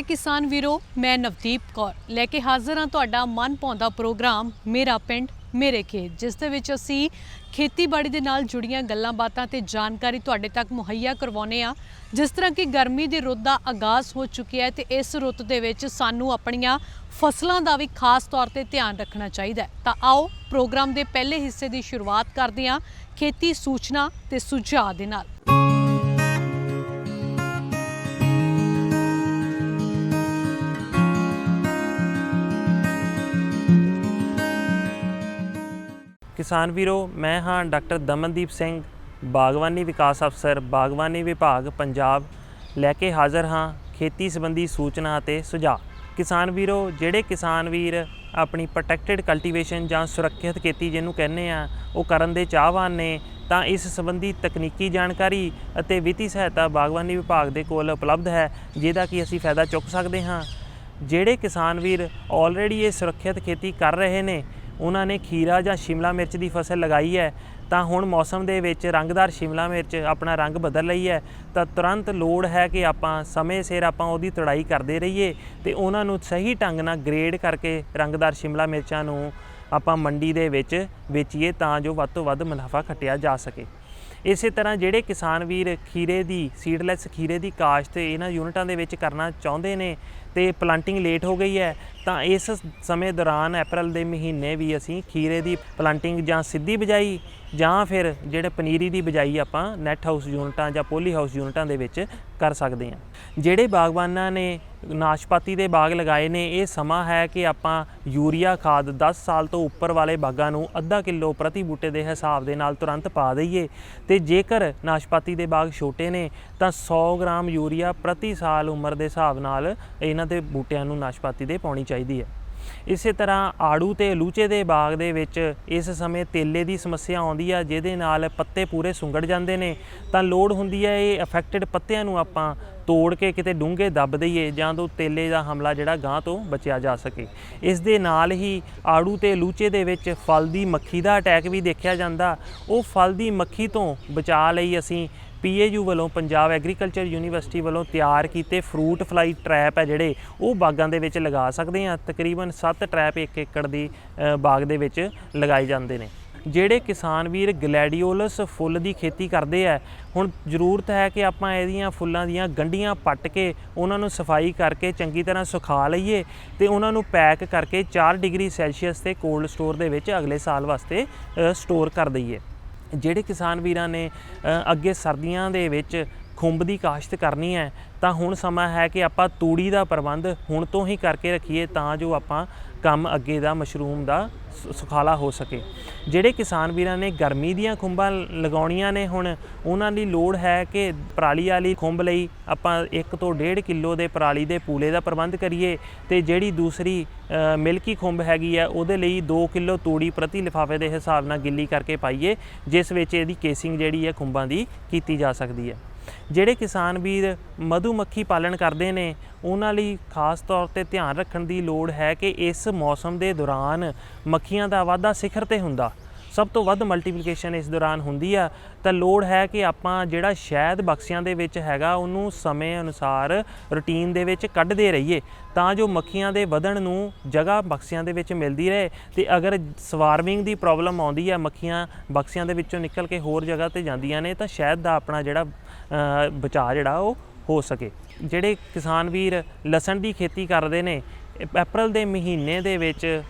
ਪਿਆਰੇ ਕਿਸਾਨ ਵੀਰੋ, ਮੈਂ ਨਵਦੀਪ ਕੌਰ। ਲੈ ਕੇ ਹਾਜ਼ਰ ਹਾਂ ਤੁਹਾਡਾ ਮਨ ਭਾਉਂਦਾ ਪ੍ਰੋਗਰਾਮ, ਮੇਰਾ ਪਿੰਡ, ਮੇਰੇ ਖੇਤ, ਜਿਸ ਦੇ ਵਿੱਚ ਅਸੀਂ ਖੇਤੀਬਾੜੀ ਦੇ ਨਾਲ ਜੁੜੀਆਂ ਗੱਲਾਂ ਬਾਤਾਂ ਤੇ ਜਾਣਕਾਰੀ ਤੁਹਾਡੇ ਤੱਕ ਮੁਹੱਈਆ ਕਰਵਾਉਨੇ ਆ ਜਿਸ ਤਰ੍ਹਾਂ ਕਿ ਗਰਮੀ ਦੀ ਰੁੱਤ ਦਾ ਆਗਾਜ਼ ਹੋ ਚੁੱਕਿਆ ਹੈ ਤੇ ਇਸ ਰੁੱਤ ਦੇ ਵਿੱਚ ਸਾਨੂੰ ਆਪਣੀਆਂ ਫਸਲਾਂ ਦਾ ਵੀ ਖਾਸ ਤੌਰ ਤੇ ਧਿਆਨ ਰੱਖਣਾ ਚਾਹੀਦਾ ਹੈ। ਤਾਂ ਆਓ, ਪ੍ਰੋਗਰਾਮ ਦੇ ਪਹਿਲੇ ਹਿੱਸੇ ਦੀ ਸ਼ੁਰੂਆਤ ਕਰਦੇ ਹਾਂ ਖੇਤੀ ਸੂਚਨਾ ਤੇ ਸੁਝਾਅ ਦੇ ਨਾਲ। ਕਿਸਾਨ ਵੀਰੋ, ਮੈਂ ਹਾਂ ਡਾਕਟਰ ਦਮਨਦੀਪ ਸਿੰਘ, ਬਾਗਵਾਨੀ ਵਿਕਾਸ ਅਫਸਰ, ਬਾਗਵਾਨੀ ਵਿਭਾਗ, ਪੰਜਾਬ। ਲੈ ਕੇ ਹਾਜ਼ਰ ਹਾਂ ਖੇਤੀ ਸੰਬੰਧੀ ਸੂਚਨਾ ਅਤੇ ਸੁਝਾਅ। ਕਿਸਾਨ ਵੀਰੋ, ਜਿਹੜੇ ਕਿਸਾਨ ਵੀਰ ਆਪਣੀ ਪ੍ਰੋਟੈਕਟਿਡ ਕਲਟੀਵੇਸ਼ਨ ਜਾਂ ਸੁਰੱਖਿਅਤ ਖੇਤੀ ਜਿਹਨੂੰ ਕਹਿੰਦੇ ਆ, ਉਹ ਕਰਨ ਦੇ ਚਾਹਵਾਨ ਨੇ, ਤਾਂ ਇਸ ਸੰਬੰਧੀ ਤਕਨੀਕੀ ਜਾਣਕਾਰੀ ਅਤੇ ਵਿੱਤੀ ਸਹਾਇਤਾ ਬਾਗਵਾਨੀ ਵਿਭਾਗ ਦੇ ਕੋਲ ਉਪਲਬਧ ਹੈ, ਜਿਹਦਾ ਕਿ ਅਸੀਂ ਫਾਇਦਾ ਚੁੱਕ ਸਕਦੇ ਹਾਂ। ਜਿਹੜੇ ਕਿਸਾਨ ਵੀਰ ਆਲਰੇਡੀ ਇਹ ਸੁਰੱਖਿਅਤ ਖੇਤੀ ਕਰ ਰਹੇ ਨੇ ਉਹਨਾਂ ਨੇ ਖੀਰਾ ਜਾਂ ਸ਼ਿਮਲਾ ਮਿਰਚ ਦੀ ਫਸਲ ਲਗਾਈ ਹੈ, ਤਾਂ ਹੁਣ ਮੌਸਮ ਦੇ ਵਿੱਚ ਰੰਗਦਾਰ ਸ਼ਿਮਲਾ ਮਿਰਚ ਆਪਣਾ ਰੰਗ ਬਦਲ ਲਈ ਹੈ। ਤਾਂ ਤੁਰੰਤ ਲੋੜ ਹੈ ਕਿ ਆਪਾਂ ਸਮੇਂ ਸਿਰ ਆਪਾਂ ਉਹਦੀ ਤੜਾਈ ਕਰਦੇ ਰਹੀਏ ਤੇ ਉਹਨਾਂ ਨੂੰ ਸਹੀ ਢੰਗ ਨਾਲ ਗ੍ਰੇਡ ਕਰਕੇ ਰੰਗਦਾਰ ਸ਼ਿਮਲਾ ਮਿਰਚਾਂ ਨੂੰ ਆਪਾਂ ਮੰਡੀ ਦੇ ਵਿੱਚ ਵੇਚੀਏ ਤਾਂ ਜੋ ਵੱਧ ਤੋਂ ਵੱਧ ਮੁਨਾਫਾ ਖੱਟਿਆ ਜਾ ਸਕੇ। ਇਸੇ ਤਰ੍ਹਾਂ ਜਿਹੜੇ ਕਿਸਾਨ ਵੀਰ ਖੀਰੇ ਦੀ ਸੀਡਲੈਸ ਖੀਰੇ ਦੀ ਕਾਸ਼ਤ ਇਹਨਾਂ ਯੂਨਿਟਾਂ ਦੇ ਵਿੱਚ ਕਰਨਾ ਚਾਹੁੰਦੇ ਨੇ ਤੇ ਪਲਾਂਟਿੰਗ ਲੇਟ ਹੋ ਗਈ ਹੈ, ਤਾਂ ਇਸ ਸਮੇਂ ਦੌਰਾਨ ਅਪ੍ਰੈਲ ਦੇ ਮਹੀਨੇ ਵੀ ਅਸੀਂ ਖੀਰੇ ਦੀ ਪਲਾਂਟਿੰਗ ਜਾਂ ਸਿੱਧੀ ਬਿਜਾਈ ਜਾਂ ਫਿਰ ਜਿਹੜੇ ਪਨੀਰੀ ਦੀ ਬਿਜਾਈ ਆਪਾਂ ਨੈਟ ਹਾਊਸ ਯੂਨਿਟਾਂ ਜਾਂ ਪੋਲੀ ਹਾਊਸ ਯੂਨਿਟਾਂ ਦੇ ਵਿੱਚ ਕਰ ਸਕਦੇ ਹਾਂ। ਜਿਹੜੇ ਬਾਗਬਾਨਾਂ ਨੇ ਨਾਸ਼ਪਾਤੀ ਦੇ ਬਾਗ ਲਗਾਏ ਨੇ, ਇਹ ਸਮਾਂ ਹੈ ਕਿ ਆਪਾਂ ਯੂਰੀਆ ਖਾਦ 10 ਸਾਲ ਤੋਂ ਉੱਪਰ ਵਾਲੇ ਬਾਗਾਂ ਨੂੰ ਅੱਧਾ ਕਿਲੋ ਪ੍ਰਤੀ ਬੂਟੇ ਦੇ ਹਿਸਾਬ ਦੇ ਨਾਲ ਤੁਰੰਤ ਪਾ ਦਈਏ ਤੇ ਜੇਕਰ ਨਾਸ਼ਪਾਤੀ ਦੇ ਬਾਗ ਛੋਟੇ ਨੇ, ਤਾਂ 100 ਗ੍ਰਾਮ ਯੂਰੀਆ ਪ੍ਰਤੀ ਸਾਲ ਉਮਰ ਦੇ ਹਿਸਾਬ ਨਾਲ ਇਹਨਾਂ ਦੇ ਬੂਟਿਆਂ ਨੂੰ ਨਾਸ਼ਪਾਤੀ ਦੇ ਪਾਉਣੀ ਚਾਹੀਦੀ ਹੈ। ਇਸੇ ਤਰ੍ਹਾਂ ਆੜੂ ਤੇ ਲੂਚੇ ਦੇ ਬਾਗ ਦੇ ਵਿੱਚ ਇਸ ਸਮੇਂ ਤੇਲੇ ਦੀ ਸਮੱਸਿਆ ਆਉਂਦੀ ਆ, ਜਿਹਦੇ ਨਾਲ ਪੱਤੇ ਪੂਰੇ ਸੁੰਗੜ ਜਾਂਦੇ ਨੇ। ਤਾਂ ਲੋੜ ਹੁੰਦੀ ਹੈ ਇਹ ਅਫੈਕਟਡ ਪੱਤਿਆਂ ਨੂੰ ਆਪਾਂ ਤੋੜ ਕੇ ਕਿਤੇ ਡੂੰਘੇ ਦੱਬ ਦਈਏ ਜਾਂ ਤੋਂ ਤੇਲੇ ਦਾ ਹਮਲਾ ਜਿਹੜਾ ਗਾਂ ਤੋਂ ਬਚਿਆ ਜਾ ਸਕੇ। ਇਸ ਦੇ ਨਾਲ ਹੀ ਆੜੂ ਤੇ ਲੂਚੇ ਦੇ ਵਿੱਚ ਫਲ ਦੀ ਮੱਖੀ ਦਾ ਅਟੈਕ ਵੀ ਦੇਖਿਆ ਜਾਂਦਾ। ਉਹ ਫਲ ਦੀ ਮੱਖੀ ਤੋਂ ਬਚਾਅ ਲਈ ਅਸੀਂ ਪੀਏਯੂ ਵੱਲੋਂ ਪੰਜਾਬ ਐਗਰੀਕਲਚਰ ਯੂਨੀਵਰਸਿਟੀ ਵੱਲੋਂ ਤਿਆਰ ਕੀਤੇ ਫਰੂਟ ਫਲਾਈ ਟ੍ਰੈਪ ਹੈ ਜਿਹੜੇ ਉਹ ਬਾਗਾਂ ਦੇ ਵਿੱਚ ਲਗਾ ਸਕਦੇ ਹਾਂ। ਤਕਰੀਬਨ 7 ਟ੍ਰੈਪ 1 ਏਕੜ ਦੀ ਬਾਗ ਦੇ ਵਿੱਚ ਲਗਾਏ ਜਾਂਦੇ ਨੇ। ਜਿਹੜੇ ਕਿਸਾਨ ਵੀਰ ਗਲੈਡੀਓਲਸ ਫੁੱਲ ਦੀ ਖੇਤੀ ਕਰਦੇ ਆ, ਹੁਣ ਜ਼ਰੂਰਤ ਹੈ ਕਿ ਆਪਾਂ ਇਹਦੀਆਂ ਫੁੱਲਾਂ ਦੀਆਂ ਗੰਢੀਆਂ ਪੱਟ ਕੇ ਉਹਨਾਂ ਨੂੰ ਸਫ਼ਾਈ ਕਰਕੇ ਚੰਗੀ ਤਰ੍ਹਾਂ ਸੁਖਾ ਲਈਏ ਤੇ ਉਹਨਾਂ ਨੂੰ ਪੈਕ ਕਰਕੇ 4 ਡਿਗਰੀ ਸੈਲਸੀਅਸ ਤੇ ਕੋਲਡ ਸਟੋਰ ਦੇ ਵਿੱਚ ਅਗਲੇ ਸਾਲ ਵਾਸਤੇ ਸਟੋਰ ਕਰ ਦਈਏ। ਜਿਹੜੇ ਕਿਸਾਨ ਵੀਰਾਂ ਨੇ ਅੱਗੇ ਸਰਦੀਆਂ ਦੇ ਵਿੱਚ ਖੁੰਬ ਦੀ ਕਾਸ਼ਤ ਕਰਨੀ ਹੈ, ਤਾਂ ਹੁਣ ਸਮਾਂ ਹੈ ਕਿ ਆਪਾਂ ਤੂੜੀ ਦਾ ਪ੍ਰਬੰਧ ਹੁਣ ਤੋਂ ਹੀ ਕਰਕੇ ਰੱਖੀਏ, ਤਾਂ ਜੋ ਆਪਾਂ ਕੰਮ ਅੱਗੇ ਦਾ, ਮਸ਼ਰੂਮ ਦਾ ਸੁ- ਸੁਖਾਲਾ ਹੋ ਸਕੇ। ਜਿਹੜੇ ਕਿਸਾਨ ਵੀਰਾਂ ਨੇ ਗਰਮੀ ਦੀਆਂ ਖੁੰਬਾਂ ਲਗਾਉਣੀਆਂ ਨੇ ਹੁਣ, ਉਹਨਾਂ ਦੀ ਲੋੜ ਹੈ ਕਿ ਪਰਾਲੀ ਵਾਲੀ ਖੁੰਬ ਲਈ ਆਪਾਂ 1 ਤੋਂ 1.5 ਕਿਲੋ ਦੇ ਪਰਾਲੀ ਦੇ ਪੂਲੇ ਦਾ ਪ੍ਰਬੰਧ ਕਰੀਏ ਤੇ ਜਿਹੜੀ ਦੂਸਰੀ ਮਿਲਕੀ ਖੁੰਬ ਹੈਗੀ ਹੈ, ਉਹਦੇ ਲਈ 2 ਕਿਲੋ ਤੂੜੀ ਪ੍ਰਤੀ ਲਿਫਾਫੇ ਦੇ ਹਿਸਾਬ ਨਾਲ ਗਿੱਲੀ ਕਰਕੇ ਪਾਈਏ, ਜਿਸ ਵਿੱਚ ਇਹਦੀ ਕੇਸਿੰਗ ਜਿਹੜੀ ਹੈ ਖੁੰਬਾਂ ਦੀ ਕੀਤੀ ਜਾ ਸਕਦੀ ਹੈ। ਜਿਹੜੇ ਕਿਸਾਨ ਵੀਰ ਮਧੂਮੱਖੀ ਪਾਲਣ ਕਰਦੇ ਨੇ, ਉਹਨਾਂ ਲਈ ਖਾਸ ਤੌਰ ਤੇ ਧਿਆਨ ਰੱਖਣ ਦੀ ਲੋੜ ਹੈ ਕਿ ਇਸ ਮੌਸਮ ਦੇ ਦੌਰਾਨ ਮੱਖੀਆਂ ਦਾ ਵਾਧਾ ਸਿਖਰ ਤੇ ਹੁੰਦਾ। ਸਭ ਤੋਂ ਵੱਧ ਮਲਟੀਪਲੀਕੇਸ਼ਨ ਇਸ ਦੌਰਾਨ ਹੁੰਦੀ ਆ। ਤਾਂ ਲੋੜ ਹੈ ਕਿ ਆਪਾਂ ਜਿਹੜਾ ਸ਼ਹਿਦ ਬਕਸਿਆਂ ਦੇ ਵਿੱਚ ਹੈਗਾ, ਉਹਨੂੰ ਸਮੇਂ ਅਨੁਸਾਰ ਰੁਟੀਨ ਦੇ ਵਿੱਚ ਕੱਢਦੇ ਰਹੀਏ। ਤਾਂ ਜੋ ਮੱਖੀਆਂ ਦੇ ਵਧਣ ਨੂੰ ਜਗ੍ਹਾ ਬਕਸਿਆਂ ਦੇ ਵਿੱਚ ਮਿਲਦੀ ਰਹੇ ਤੇ ਅਗਰ ਸਵਾਰਮਿੰਗ ਦੀ ਪ੍ਰੋਬਲਮ ਆਉਂਦੀ ਆ, ਮੱਖੀਆਂ ਬਕਸਿਆਂ ਦੇ ਵਿੱਚੋਂ ਨਿਕਲ ਕੇ ਹੋਰ ਜਗ੍ਹਾ ਤੇ ਜਾਂਦੀਆਂ ਨੇ, ਤਾਂ ਸ਼ਹਿਦ ਦਾ ਆਪਣਾ ਜਿਹੜਾ ਬਚਾਅ ਜਿਹੜਾ ਉਹ ਹੋ ਸਕੇ। ਜਿਹੜੇ ਕਿਸਾਨ ਵੀਰ ਲਸਣ ਦੀ ਖੇਤੀ ਕਰਦੇ ਨੇ, ਅਪ੍ਰੈਲ ਦੇ ਮਹੀਨੇ ਦੇ ਵਿੱਚ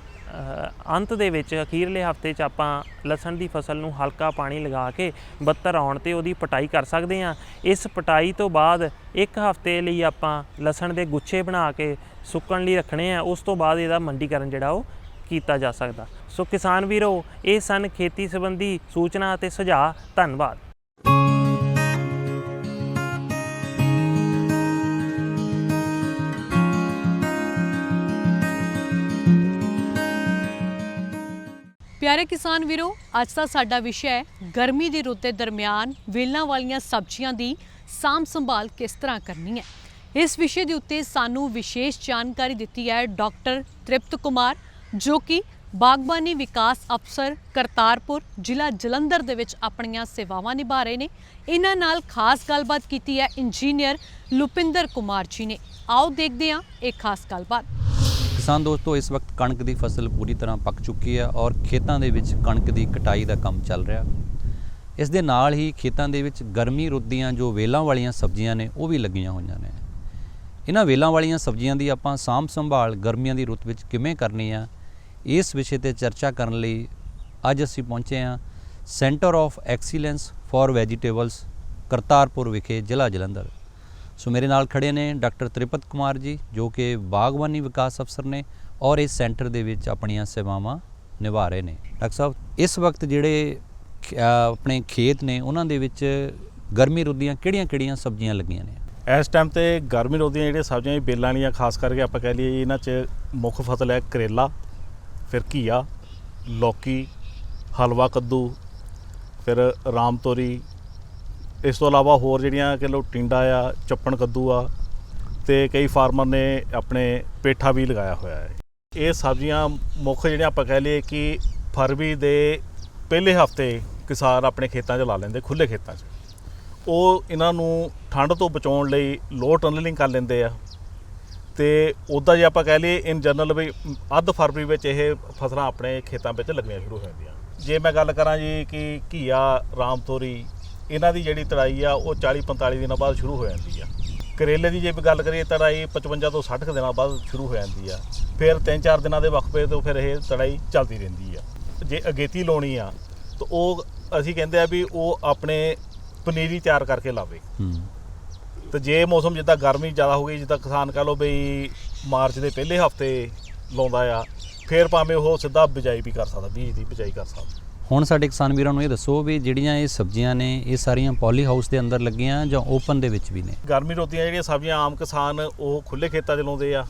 ਅੰਤ ਦੇ ਵਿੱਚ ਅਖੀਰਲੇ ਹਫ਼ਤੇ 'ਚ ਆਪਾਂ ਲਸਣ ਦੀ ਫਸਲ ਨੂੰ ਹਲਕਾ ਪਾਣੀ ਲਗਾ ਕੇ ਬੱਤਰ ਆਉਣ ਤੇ ਉਹਦੀ ਪਟਾਈ ਕਰ ਸਕਦੇ ਹਾਂ। ਇਸ ਪਟਾਈ ਤੋਂ ਬਾਅਦ ਇੱਕ ਹਫ਼ਤੇ ਲਈ ਆਪਾਂ ਲਸਣ ਦੇ ਗੁੱਛੇ ਬਣਾ ਕੇ ਸੁੱਕਣ ਲਈ ਰੱਖਣੇ ਆ। ਉਸ ਤੋਂ ਬਾਅਦ ਇਹਦਾ ਮੰਡੀਕਰਨ ਜਿਹੜਾ ਉਹ ਕੀਤਾ ਜਾ ਸਕਦਾ। ਸੋ ਕਿਸਾਨ ਵੀਰੋ, ਇਹ ਸਨ ਖੇਤੀ ਸੰਬੰਧੀ ਸੂਚਨਾ ਅਤੇ ਸੁਝਾਅ। ਧੰਨਵਾਦ। ਪਿਆਰੇ ਕਿਸਾਨ ਵੀਰੋ, ਅੱਜ ਦਾ ਸਾਡਾ ਵਿਸ਼ਾ ਹੈ ਗਰਮੀ ਦੀ ਰੁੱਤ ਦੇ ਦਰਮਿਆਨ ਵੇਲਾਂ ਵਾਲੀਆਂ ਸਬਜ਼ੀਆਂ ਦੀ ਸਾਂਭ ਸੰਭਾਲ ਕਿਸ ਤਰ੍ਹਾਂ ਕਰਨੀ ਹੈ। ਇਸ ਵਿਸ਼ੇ ਦੇ ਉੱਤੇ ਸਾਨੂੰ ਵਿਸ਼ੇਸ਼ ਜਾਣਕਾਰੀ ਦਿੱਤੀ ਹੈ ਡਾਕਟਰ ਤ੍ਰਿਪਤ ਕੁਮਾਰ, ਜੋ ਕਿ ਬਾਗਬਾਨੀ ਵਿਕਾਸ ਅਫਸਰ ਕਰਤਾਰਪੁਰ, ਜ਼ਿਲ੍ਹਾ ਜਲੰਧਰ ਦੇ ਵਿੱਚ ਆਪਣੀਆਂ ਸੇਵਾਵਾਂ ਨਿਭਾ ਰਹੇ ਨੇ। ਇਹਨਾਂ ਨਾਲ ਖਾਸ ਗੱਲਬਾਤ ਕੀਤੀ ਹੈ ਇੰਜੀਨੀਅਰ ਲੁਪਿੰਦਰ ਕੁਮਾਰ ਜੀ ਨੇ। ਆਓ ਦੇਖਦੇ ਹਾਂ ਇਹ ਖਾਸ ਗੱਲਬਾਤ। ਕਿਸਾਨ ਦੋਸਤੋ, ਇਸ ਵਕਤ ਕਣਕ ਦੀ ਫਸਲ ਪੂਰੀ ਤਰ੍ਹਾਂ ਪੱਕ ਚੁੱਕੀ ਹੈ ਔਰ ਖੇਤਾਂ ਦੇ ਵਿੱਚ ਕਣਕ ਦੀ ਕਟਾਈ ਦਾ ਕੰਮ ਚੱਲ ਰਿਹਾ। ਇਸ ਦੇ ਨਾਲ ਹੀ ਖੇਤਾਂ ਦੇ ਵਿੱਚ ਗਰਮੀ ਰੁੱਤ ਦੀਆਂ ਜੋ ਵੇਲਾਂ ਵਾਲੀਆਂ ਸਬਜ਼ੀਆਂ ਨੇ, ਉਹ ਵੀ ਲੱਗੀਆਂ ਹੋਈਆਂ ਨੇ। ਇਹਨਾਂ ਵੇਲਾਂ ਵਾਲੀਆਂ ਸਬਜ਼ੀਆਂ ਦੀ ਆਪਾਂ ਸਾਂਭ ਸੰਭਾਲ ਗਰਮੀਆਂ ਦੀ ਰੁੱਤ ਵਿੱਚ ਕਿਵੇਂ ਕਰਨੀ ਆ, ਇਸ ਵਿਸ਼ੇ ਤੇ ਚਰਚਾ ਕਰਨ ਲਈ ਅੱਜ ਅਸੀਂ ਪਹੁੰਚੇ ਹਾਂ centre of excellence for vegetables, Kartarpur ਵਿਖੇ ਜ਼ਿਲ੍ਹਾ ਜਲੰਧਰ। ਸੋ ਮੇਰੇ ਨਾਲ ਖੜੇ ਨੇ ਡਾਕਟਰ ਤ੍ਰਿਪਤ ਕੁਮਾਰ ਜੀ ਜੋ ਕਿ ਬਾਗਬਾਨੀ ਵਿਕਾਸ ਅਫਸਰ ਨੇ ਔਰ ਇਸ ਸੈਂਟਰ ਦੇ ਵਿੱਚ ਆਪਣੀਆਂ ਸੇਵਾਵਾਂ ਨਿਭਾ ਰਹੇ ਨੇ। ਡਾਕਟਰ ਸਾਹਿਬ ਇਸ ਵਕਤ ਜਿਹੜੇ ਆਪਣੇ ਖੇਤ ਨੇ ਉਹਨਾਂ ਦੇ ਵਿੱਚ ਗਰਮੀ ਰੁੱਦੀਆਂ ਕਿਹੜੀਆਂ-ਕਿਹੜੀਆਂ ਸਬਜ਼ੀਆਂ ਲੱਗੀਆਂ ਨੇ? ਇਸ ਟਾਈਮ ਤੇ ਗਰਮੀ ਰੋਦੀਆਂ ਜਿਹੜੀਆਂ ਸਬਜ਼ੀਆਂ ਜੀ ਬੇਲਾਂ ਵਾਲੀਆਂ ਖਾਸ ਕਰਕੇ ਆਪਾਂ ਕਹਿ ਲਈਏ ਜੀ, ਇਹਨਾਂ 'ਚ ਮੁੱਖ ਫਸਲ ਹੈ ਕਰੇਲਾ ਫਿਰ ਘੀਆ ਲੌਕੀ ਹਲਵਾ ਕੱਦੂ ਫਿਰ ਰਾਮ ਤੋਰੀ ਇਸ ਤੋਂ ਇਲਾਵਾ ਹੋਰ ਜਿਹੜੀਆਂ ਕਿ ਲੋ ਟਿੰਡਾ ਆ, ਚੱਪਣ ਕੱਦੂ ਆ ਤੇ ਕਈ ਫਾਰਮਰ ਨੇ ਆਪਣੇ ਪੇਠਾ ਵੀ ਲਗਾਇਆ ਹੋਇਆ ਹੈ। ਇਹ ਸਬਜ਼ੀਆਂ ਮੁੱਖ ਜਿਹੜੀਆਂ ਆਪਾਂ ਕਹਿ ਲਈਏ ਕਿ ਫਰਵਰੀ ਦੇ ਪਹਿਲੇ ਹਫ਼ਤੇ ਕਿਸਾਨ ਆਪਣੇ ਖੇਤਾਂ 'ਚ ਲਾ ਲੈਂਦੇ ਖੁੱਲੇ ਖੇਤਾਂ 'ਚ। ਉਹ ਇਹਨਾਂ ਨੂੰ ਠੰਡ ਤੋਂ ਬਚਾਉਣ ਲਈ ਲੋ ਟਨਲਿੰਗ ਕਰ ਲੈਂਦੇ ਆ ਤੇ ਉੱਦਾਂ ਜੇ ਆਪਾਂ ਕਹਿ ਲਈਏ ਇਨ ਜਨਰਲ ਵੀ ਅੱਧ ਫਰਵਰੀ ਵਿੱਚ ਇਹ ਫਸਲਾਂ ਆਪਣੇ ਖੇਤਾਂ ਵਿੱਚ ਲੱਗਣੀਆਂ ਸ਼ੁਰੂ ਹੋ ਜਾਂਦੀਆਂ। ਜੇ ਮੈਂ ਗੱਲ ਕਰਾਂ ਜੀ ਕਿ ਘੀਆ, ਰਾਮਤੋਰੀ ਇਹਨਾਂ ਦੀ ਜਿਹੜੀ ਤੜਾਈ ਆ ਉਹ 40 45 ਦਿਨਾਂ ਬਾਅਦ ਸ਼ੁਰੂ ਹੋ ਜਾਂਦੀ ਆ। ਕਰੇਲੇ ਦੀ ਜੇ ਗੱਲ ਕਰੀਏ ਤੜਾਈ 55 ਤੋਂ 60 ਕੁ ਦਿਨਾਂ ਬਾਅਦ ਸ਼ੁਰੂ ਹੋ ਜਾਂਦੀ ਆ। ਫਿਰ 3-4 ਦਿਨਾਂ ਦੇ ਵਕਫੇ ਤੋਂ ਫਿਰ ਇਹ ਤੜਾਈ ਚੱਲਦੀ ਰਹਿੰਦੀ ਆ। ਜੇ ਅਗੇਤੀ ਲਾਉਣੀ ਆ ਤਾਂ ਉਹ ਅਸੀਂ ਕਹਿੰਦੇ ਆ ਵੀ ਉਹ ਆਪਣੇ ਪਨੀਰੀ ਤਿਆਰ ਕਰਕੇ ਲਾਵੇ। ਹੂੰ। ਤੇ ਜੇ ਮੌਸਮ ਜਿੱਦਾਂ ਗਰਮੀ ਜ਼ਿਆਦਾ ਹੋ ਗਈ ਜਿੱਦਾਂ ਕਿਸਾਨ ਕਹ ਲੋ ਬਈ ਮਾਰਚ ਦੇ ਪਹਿਲੇ ਹਫ਼ਤੇ ਲਾਉਂਦਾ ਆ ਫਿਰ ਭਾਵੇਂ ਉਹ ਸਿੱਧਾ ਬਿਜਾਈ ਵੀ ਕਰ ਸਕਦਾ ਬੀਜ ਦੀ ਬਿਜਾਈ ਕਰ ਸਕਦਾ। ਹੁਣ ਸਾਡੇ ਕਿਸਾਨ ਵੀਰਾਂ ਨੂੰ ਇਹ ਦੱਸੋ ਵੀ ਜਿਹੜੀਆਂ ਇਹ ਸਬਜ਼ੀਆਂ ਨੇ ਇਹ ਸਾਰੀਆਂ ਪੋਲੀ ਹਾਊਸ ਦੇ ਅੰਦਰ ਲੱਗੀਆਂ ਜਾਂ ਓਪਨ ਦੇ ਵਿੱਚ ਵੀ ਨੇ? ਗਰਮੀ ਰੋਦੀਆਂ ਜਿਹੜੀਆਂ ਸਬਜ਼ੀਆਂ ਆਮ ਕਿਸਾਨ ਉਹ ਖੁੱਲੇ ਖੇਤਾਂ 'ਚ ਲਾਉਂਦੇ ਆ।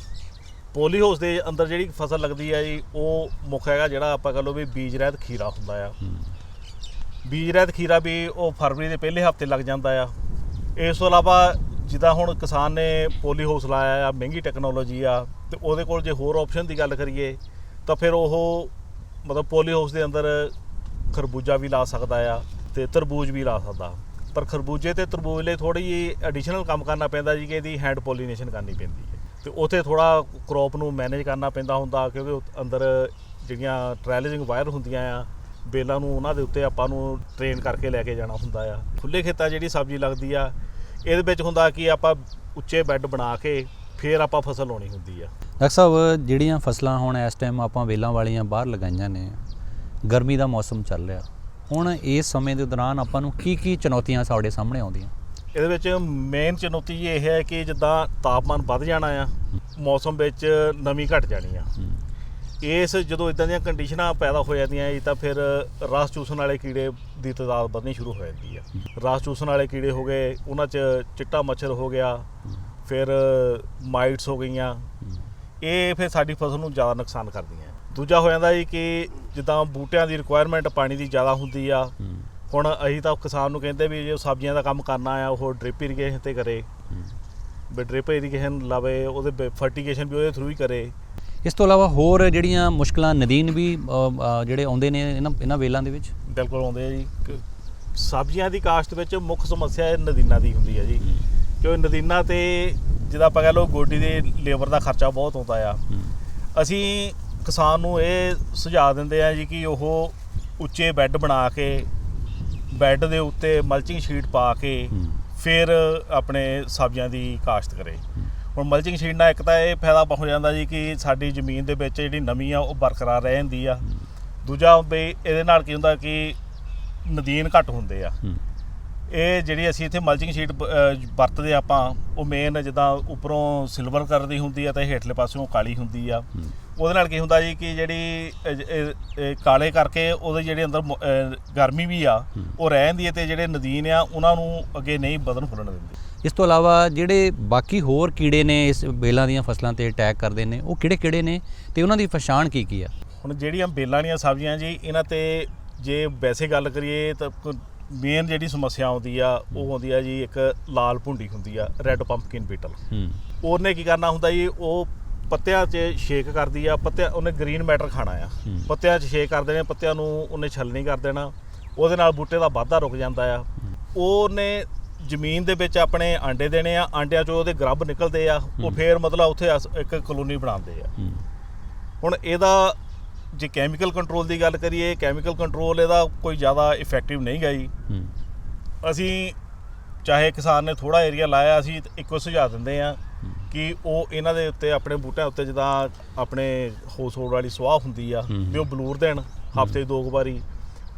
ਪੋਲੀ ਹਾਊਸ ਦੇ ਅੰਦਰ ਜਿਹੜੀ ਫਸਲ ਲੱਗਦੀ ਆ ਜੀ ਉਹ ਮੁੱਖ ਹੈਗਾ ਜਿਹੜਾ ਆਪਾਂ ਕਹ ਲੋ ਵੀ ਬੀਜ ਰਹਿਤ ਖੀਰਾ ਹੁੰਦਾ ਆ। ਹੂੰ। ਬੀਜ ਰਹਿਤ ਖੀਰਾ ਵੀ ਉਹ ਫਰਵਰੀ ਦੇ ਪਹਿਲੇ ਹਫ਼ਤੇ ਲੱਗ ਜਾਂਦਾ ਆ। ਇਸ ਤੋਂ ਇਲਾਵਾ ਜਿੱਦਾਂ ਹੁਣ ਕਿਸਾਨ ਨੇ ਪੋਲੀ ਹਾਊਸ ਲਾਇਆ ਆ ਮਹਿੰਗੀ ਟੈਕਨੋਲੋਜੀ ਆ ਤੇ ਉਹਦੇ ਕੋਲ ਜੇ ਹੋਰ ਆਪਸ਼ਨ ਦੀ ਗੱਲ ਕਰੀਏ ਤਾਂ ਫਿਰ ਉਹ ਮਤਲਬ ਪੋਲੀ ਹਾਊਸ ਦੇ ਅੰਦਰ ਖਰਬੂਜਾ ਵੀ ਲਾ ਸਕਦਾ ਆ ਤੇ ਤਰਬੂਜ ਵੀ ਲਾ ਸਕਦਾ। ਪਰ ਖਰਬੂਜੇ ਤੇ ਤਰਬੂਜ ਲਈ ਥੋੜੀ ਜਿਹੀ ਐਡੀਸ਼ਨਲ ਕੰਮ ਕਰਨਾ ਪੈਂਦਾ ਜੀ ਕਿ ਇਹਦੀ ਹੈਂਡ ਪੋਲੀਨੇਸ਼ਨ ਕਰਨੀ ਪੈਂਦੀ ਹੈ। ਤੇ ਉੱਥੇ ਥੋੜਾ ਕ੍ਰੌਪ ਨੂੰ ਮੈਨੇਜ ਕਰਨਾ ਪੈਂਦਾ ਹੁੰਦਾ ਕਿਉਂਕਿ ਅੰਦਰ ਜਿਹੜੀਆਂ ਟ੍ਰੈਲਿੰਗ ਵਾਇਰ ਹੁੰਦੀਆਂ ਆ, ਬੇਲਾਂ ਨੂੰ ਉਹਨਾਂ ਦੇ ਉੱਤੇ ਆਪਾਂ ਨੂੰ ਟ੍ਰੇਨ ਕਰਕੇ ਲੈ ਕੇ ਜਾਣਾ ਹੁੰਦਾ ਆ। ਖੁੱਲੇ ਖੇਤਾਂ ਜਿਹੜੀ ਸਬਜ਼ੀ ਲੱਗਦੀ ਆ, ਇਹਦੇ ਵਿੱਚ ਹੁੰਦਾ ਕਿ ਆਪਾਂ ਉੱਚੇ ਬੈੱਡ ਬਣਾ ਕੇ ਫੇਰ ਆਪਾਂ ਫਸਲ ਲਾਉਣੀ ਹੁੰਦੀ ਆ। ਡਾਕਟਰ ਸਾਹਿਬ, ਜਿਹੜੀਆਂ ਫਸਲਾਂ ਹੁਣ ਇਸ ਟਾਈਮ ਆਪਾਂ ਵੇਲਾਂ ਵਾਲੀਆਂ ਬਾਹਰ ਲਗਾਈਆਂ ਨੇ ਗਰਮੀ ਦਾ ਮੌਸਮ ਚੱਲ ਰਿਹਾ। ਹੁਣ ਇਸ ਸਮੇਂ ਦੇ ਦੌਰਾਨ ਆਪਾਂ ਨੂੰ ਕੀ ਕੀ ਚੁਣੌਤੀਆਂ ਸਾਡੇ ਸਾਹਮਣੇ ਆਉਂਦੀਆਂ? ਇਹਦੇ ਵਿੱਚ ਮੇਨ ਚੁਣੌਤੀ ਇਹ ਹੈ ਕਿ ਜਿੱਦਾਂ ਤਾਪਮਾਨ ਵੱਧ ਜਾਣਾ ਆ ਮੌਸਮ ਵਿੱਚ ਨਮੀ ਘਟ ਜਾਣੀ ਆ। ਇਸ ਜਦੋਂ ਇਦਾਂ ਦੀਆਂ ਕੰਡੀਸ਼ਨਾਂ ਪੈਦਾ ਹੋ ਜਾਂਦੀਆਂ ਜੀ ਤਾਂ ਫਿਰ ਰਸ ਚੂਸਣ ਵਾਲੇ ਕੀੜੇ ਦੀ ਤਾਦਾਦ ਵਧਣੀ ਸ਼ੁਰੂ ਹੋ ਜਾਂਦੀ ਆ। ਰਸ ਚੂਸਣ ਵਾਲੇ ਕੀੜੇ ਹੋ ਗਏ ਉਹਨਾਂ 'ਚ ਚਿੱਟਾ ਮੱਛਰ ਹੋ ਗਿਆ ਫਿਰ ਮਾਈਟਸ ਹੋ ਗਈਆਂ। ਇਹ ਫਿਰ ਸਾਡੀ ਫਸਲ ਨੂੰ ਜ਼ਿਆਦਾ ਨੁਕਸਾਨ ਕਰਦੀਆਂ। ਦੂਜਾ ਹੋ ਜਾਂਦਾ ਜੀ ਕਿ ਜਿੱਦਾਂ ਬੂਟਿਆਂ ਦੀ ਰਿਕੁਆਇਰਮੈਂਟ ਪਾਣੀ ਦੀ ਜ਼ਿਆਦਾ ਹੁੰਦੀ ਆ। ਹੁਣ ਅਸੀਂ ਤਾਂ ਕਿਸਾਨ ਨੂੰ ਕਹਿੰਦੇ ਵੀ ਜੇ ਸਬਜ਼ੀਆਂ ਦਾ ਕੰਮ ਕਰਨਾ ਆ ਉਹ ਡ੍ਰਿਪ ਇਰੀਗੇਸ਼ਨ ਤੇ ਕਰੇ। ਵੀ ਡ੍ਰਿਪ ਇਰੀਗੇਸ਼ਨ ਲਾਵੇ ਉਹਦੇ ਫਰਟੀਗੇਸ਼ਨ ਵੀ ਉਹਦੇ ਥਰੂ ਹੀ ਕਰੇ। ਇਸ ਤੋਂ ਇਲਾਵਾ ਹੋਰ ਜਿਹੜੀਆਂ ਮੁਸ਼ਕਲਾਂ ਨਦੀਨ ਵੀ ਜਿਹੜੇ ਆਉਂਦੇ ਨੇ ਇਹਨਾਂ ਇਹਨਾਂ ਵੇਲਾਂ ਦੇ ਵਿੱਚ? ਬਿਲਕੁਲ ਆਉਂਦੇ ਆ ਜੀ। ਸਬਜ਼ੀਆਂ ਦੀ ਕਾਸ਼ਤ ਵਿੱਚ ਮੁੱਖ ਸਮੱਸਿਆ ਨਦੀਨਾਂ ਦੀ ਹੁੰਦੀ ਹੈ। ਜੀ ਕਿਉਂ ਨਦੀਨਾਂ ਤੇ ਜਿਹਦਾ ਆਪਾਂ ਕਹ ਲਓ ਗੋਡੀ ਦੇ ਲੇਬਰ ਦਾ ਖਰਚਾ ਬਹੁਤ ਆਉਂਦਾ ਆ। ਅਸੀਂ ਕਿਸਾਨ ਨੂੰ ਇਹ ਸੁਝਾਅ ਦਿੰਦੇ ਆ ਜੀ ਕਿ ਉਹ ਉੱਚੇ ਬੈੱਡ ਬਣਾ ਕੇ ਬੈੱਡ ਦੇ ਉੱਤੇ ਮਲਚਿੰਗ ਸ਼ੀਟ ਪਾ ਕੇ ਫਿਰ ਆਪਣੇ ਸਬਜ਼ੀਆਂ ਦੀ ਕਾਸ਼ਤ ਕਰੇ। ਹੁਣ ਮਲਚਿੰਗ ਸ਼ੀਟ ਨਾਲ ਇੱਕ ਤਾਂ ਇਹ ਫਾਇਦਾ ਹੋ ਜਾਂਦਾ ਜੀ ਕਿ ਸਾਡੀ ਜ਼ਮੀਨ ਦੇ ਵਿੱਚ ਜਿਹੜੀ ਨਮੀ ਆ ਉਹ ਬਰਕਰਾਰ ਰਹਿ ਜਾਂਦੀ ਆ। ਦੂਜਾ ਵੀ ਇਹਦੇ ਨਾਲ ਕੀ ਹੁੰਦਾ ਕਿ ਨਦੀਨ ਘੱਟ ਹੁੰਦੇ ਆ। ਇਹ ਜਿਹੜੀ ਅਸੀਂ ਇੱਥੇ ਮਲਚਿੰਗ ਸ਼ੀਟ ਵਰਤਦੇ ਆਪਾਂ ਉਹ ਮੇਨ ਜਿੱਦਾਂ ਉੱਪਰੋਂ ਸਿਲਵਰ ਕਲਰ ਦੀ ਹੁੰਦੀ ਆ ਤੇ ਹੇਠਲੇ ਪਾਸਿਓਂ ਕਾਲੀ ਹੁੰਦੀ ਆ। ਉਹਦੇ ਨਾਲ ਕੀ ਹੁੰਦਾ ਜੀ ਕਿ ਜਿਹੜੀ ਕਾਲੇ ਕਰਕੇ ਉਹਦੇ ਜਿਹੜੇ ਅੰਦਰ ਮ- ਅਹ ਗਰਮੀ ਵੀ ਆ। ਉਹ ਰਹਿ ਜਾਂਦੀ ਹੈ ਤੇ ਜਿਹੜੇ ਨਦੀਨ ਆ ਉਹਨਾਂ ਨੂੰ ਅੱਗੇ ਨਹੀਂ ਵਧਣ ਫੁੱਲਣ ਦਿੰਦੇ। ਇਸ ਤੋਂ ਇਲਾਵਾ ਜਿਹੜੇ ਬਾਕੀ ਹੋਰ ਕੀੜੇ ਨੇ ਇਸ ਵੇਲਾਂ ਦੀਆਂ ਫਸਲਾਂ ਤੇ ਅਟੈਕ ਕਰਦੇ ਨੇ ਉਹ ਕਿਹੜੇ ਕਿਹੜੇ ਨੇ ਤੇ ਉਹਨਾਂ ਦੀ ਪਛਾਣ ਕੀ ਕੀ ਆ? ਹੁਣ ਜਿਹੜੀਆਂ ਬੇਲਾਂ ਵਾਲੀਆਂ ਸਬਜ਼ੀਆਂ ਜੀ ਇਹਨਾਂ ਤੇ ਜੇ ਵੈਸੇ ਗੱਲ ਕਰੀਏ ਤਾਂ ਮੇਨ ਜਿਹੜੀ ਸਮੱਸਿਆ ਆਉਂਦੀ ਆ ਉਹ ਆਉਂਦੀ ਆ ਜੀ ਇੱਕ ਲਾਲ ਭੁੰਡੀ ਹੁੰਦੀ ਆ ਰੈੱਡ ਪੰਪਕਿਨ ਬੀਟਲ ਹੂੰ। ਉਹਨੇ ਕੀ ਕਰਨਾ ਹੁੰਦਾ ਜੀ ਉਹ ਪੱਤਿਆਂ 'ਚ ਛੇਕ ਕਰਦੀ ਆ ਪੱਤਿਆਂ ਉਹਨੇ ਗ੍ਰੀਨ ਮੈਟਰ ਖਾਣਾ ਆ। ਪੱਤਿਆਂ 'ਚ ਛੇਕ ਕਰ ਦੇਣੇ ਪੱਤਿਆਂ ਨੂੰ ਉਹਨੇ ਛਲਣੀ ਕਰ ਦੇਣਾ। ਉਹਦੇ ਨਾਲ ਬੂਟੇ ਦਾ ਵਾਧਾ ਰੁਕ ਜਾਂਦਾ ਆ। ਉਹਨੇ ਜ਼ਮੀਨ ਦੇ ਵਿੱਚ ਆਪਣੇ ਆਂਡੇ ਦੇਣੇ ਆ ਆਂਡਿਆਂ 'ਚੋਂ ਉਹਦੇ ਗਰਭ ਨਿਕਲਦੇ ਆ। ਉਹ। ਫੇਰ ਮਤਲਬ ਉੱਥੇ ਇੱਕ ਕਲੋਨੀ ਬਣਾਉਂਦੇ ਆ। ਹੁਣ ਇਹਦਾ ਜੇ ਕੈਮੀਕਲ ਕੰਟਰੋਲ ਦੀ ਗੱਲ ਕਰੀਏ ਕੈਮੀਕਲ ਕੰਟਰੋਲ ਇਹਦਾ ਕੋਈ ਜ਼ਿਆਦਾ ਇਫੈਕਟਿਵ ਨਹੀਂ ਗਾ ਜੀ। ਹੂੰ। ਅਸੀਂ ਚਾਹੇ ਕਿਸਾਨ ਨੇ ਥੋੜਾ ਏਰੀਆ ਲਾਇਆ ਅਸੀਂ ਇੱਕੋ ਸੁਝਾਅ ਦਿੰਦੇ ਆ ਕਿ ਉਹ ਇਹਨਾਂ ਦੇ ਉੱਤੇ ਆਪਣੇ ਬੂਟਿਆਂ ਉੱਤੇ ਜਿੱਦਾਂ ਆਪਣੇ ਹੋਸੋੜ ਵਾਲੀ ਸਵਾਹ ਹੁੰਦੀ ਆ। ਵੀ ਉਹ ਬਲੂਰ ਦੇਣ ਹਫ਼ਤੇ ਦੋ ਵਾਰੀ।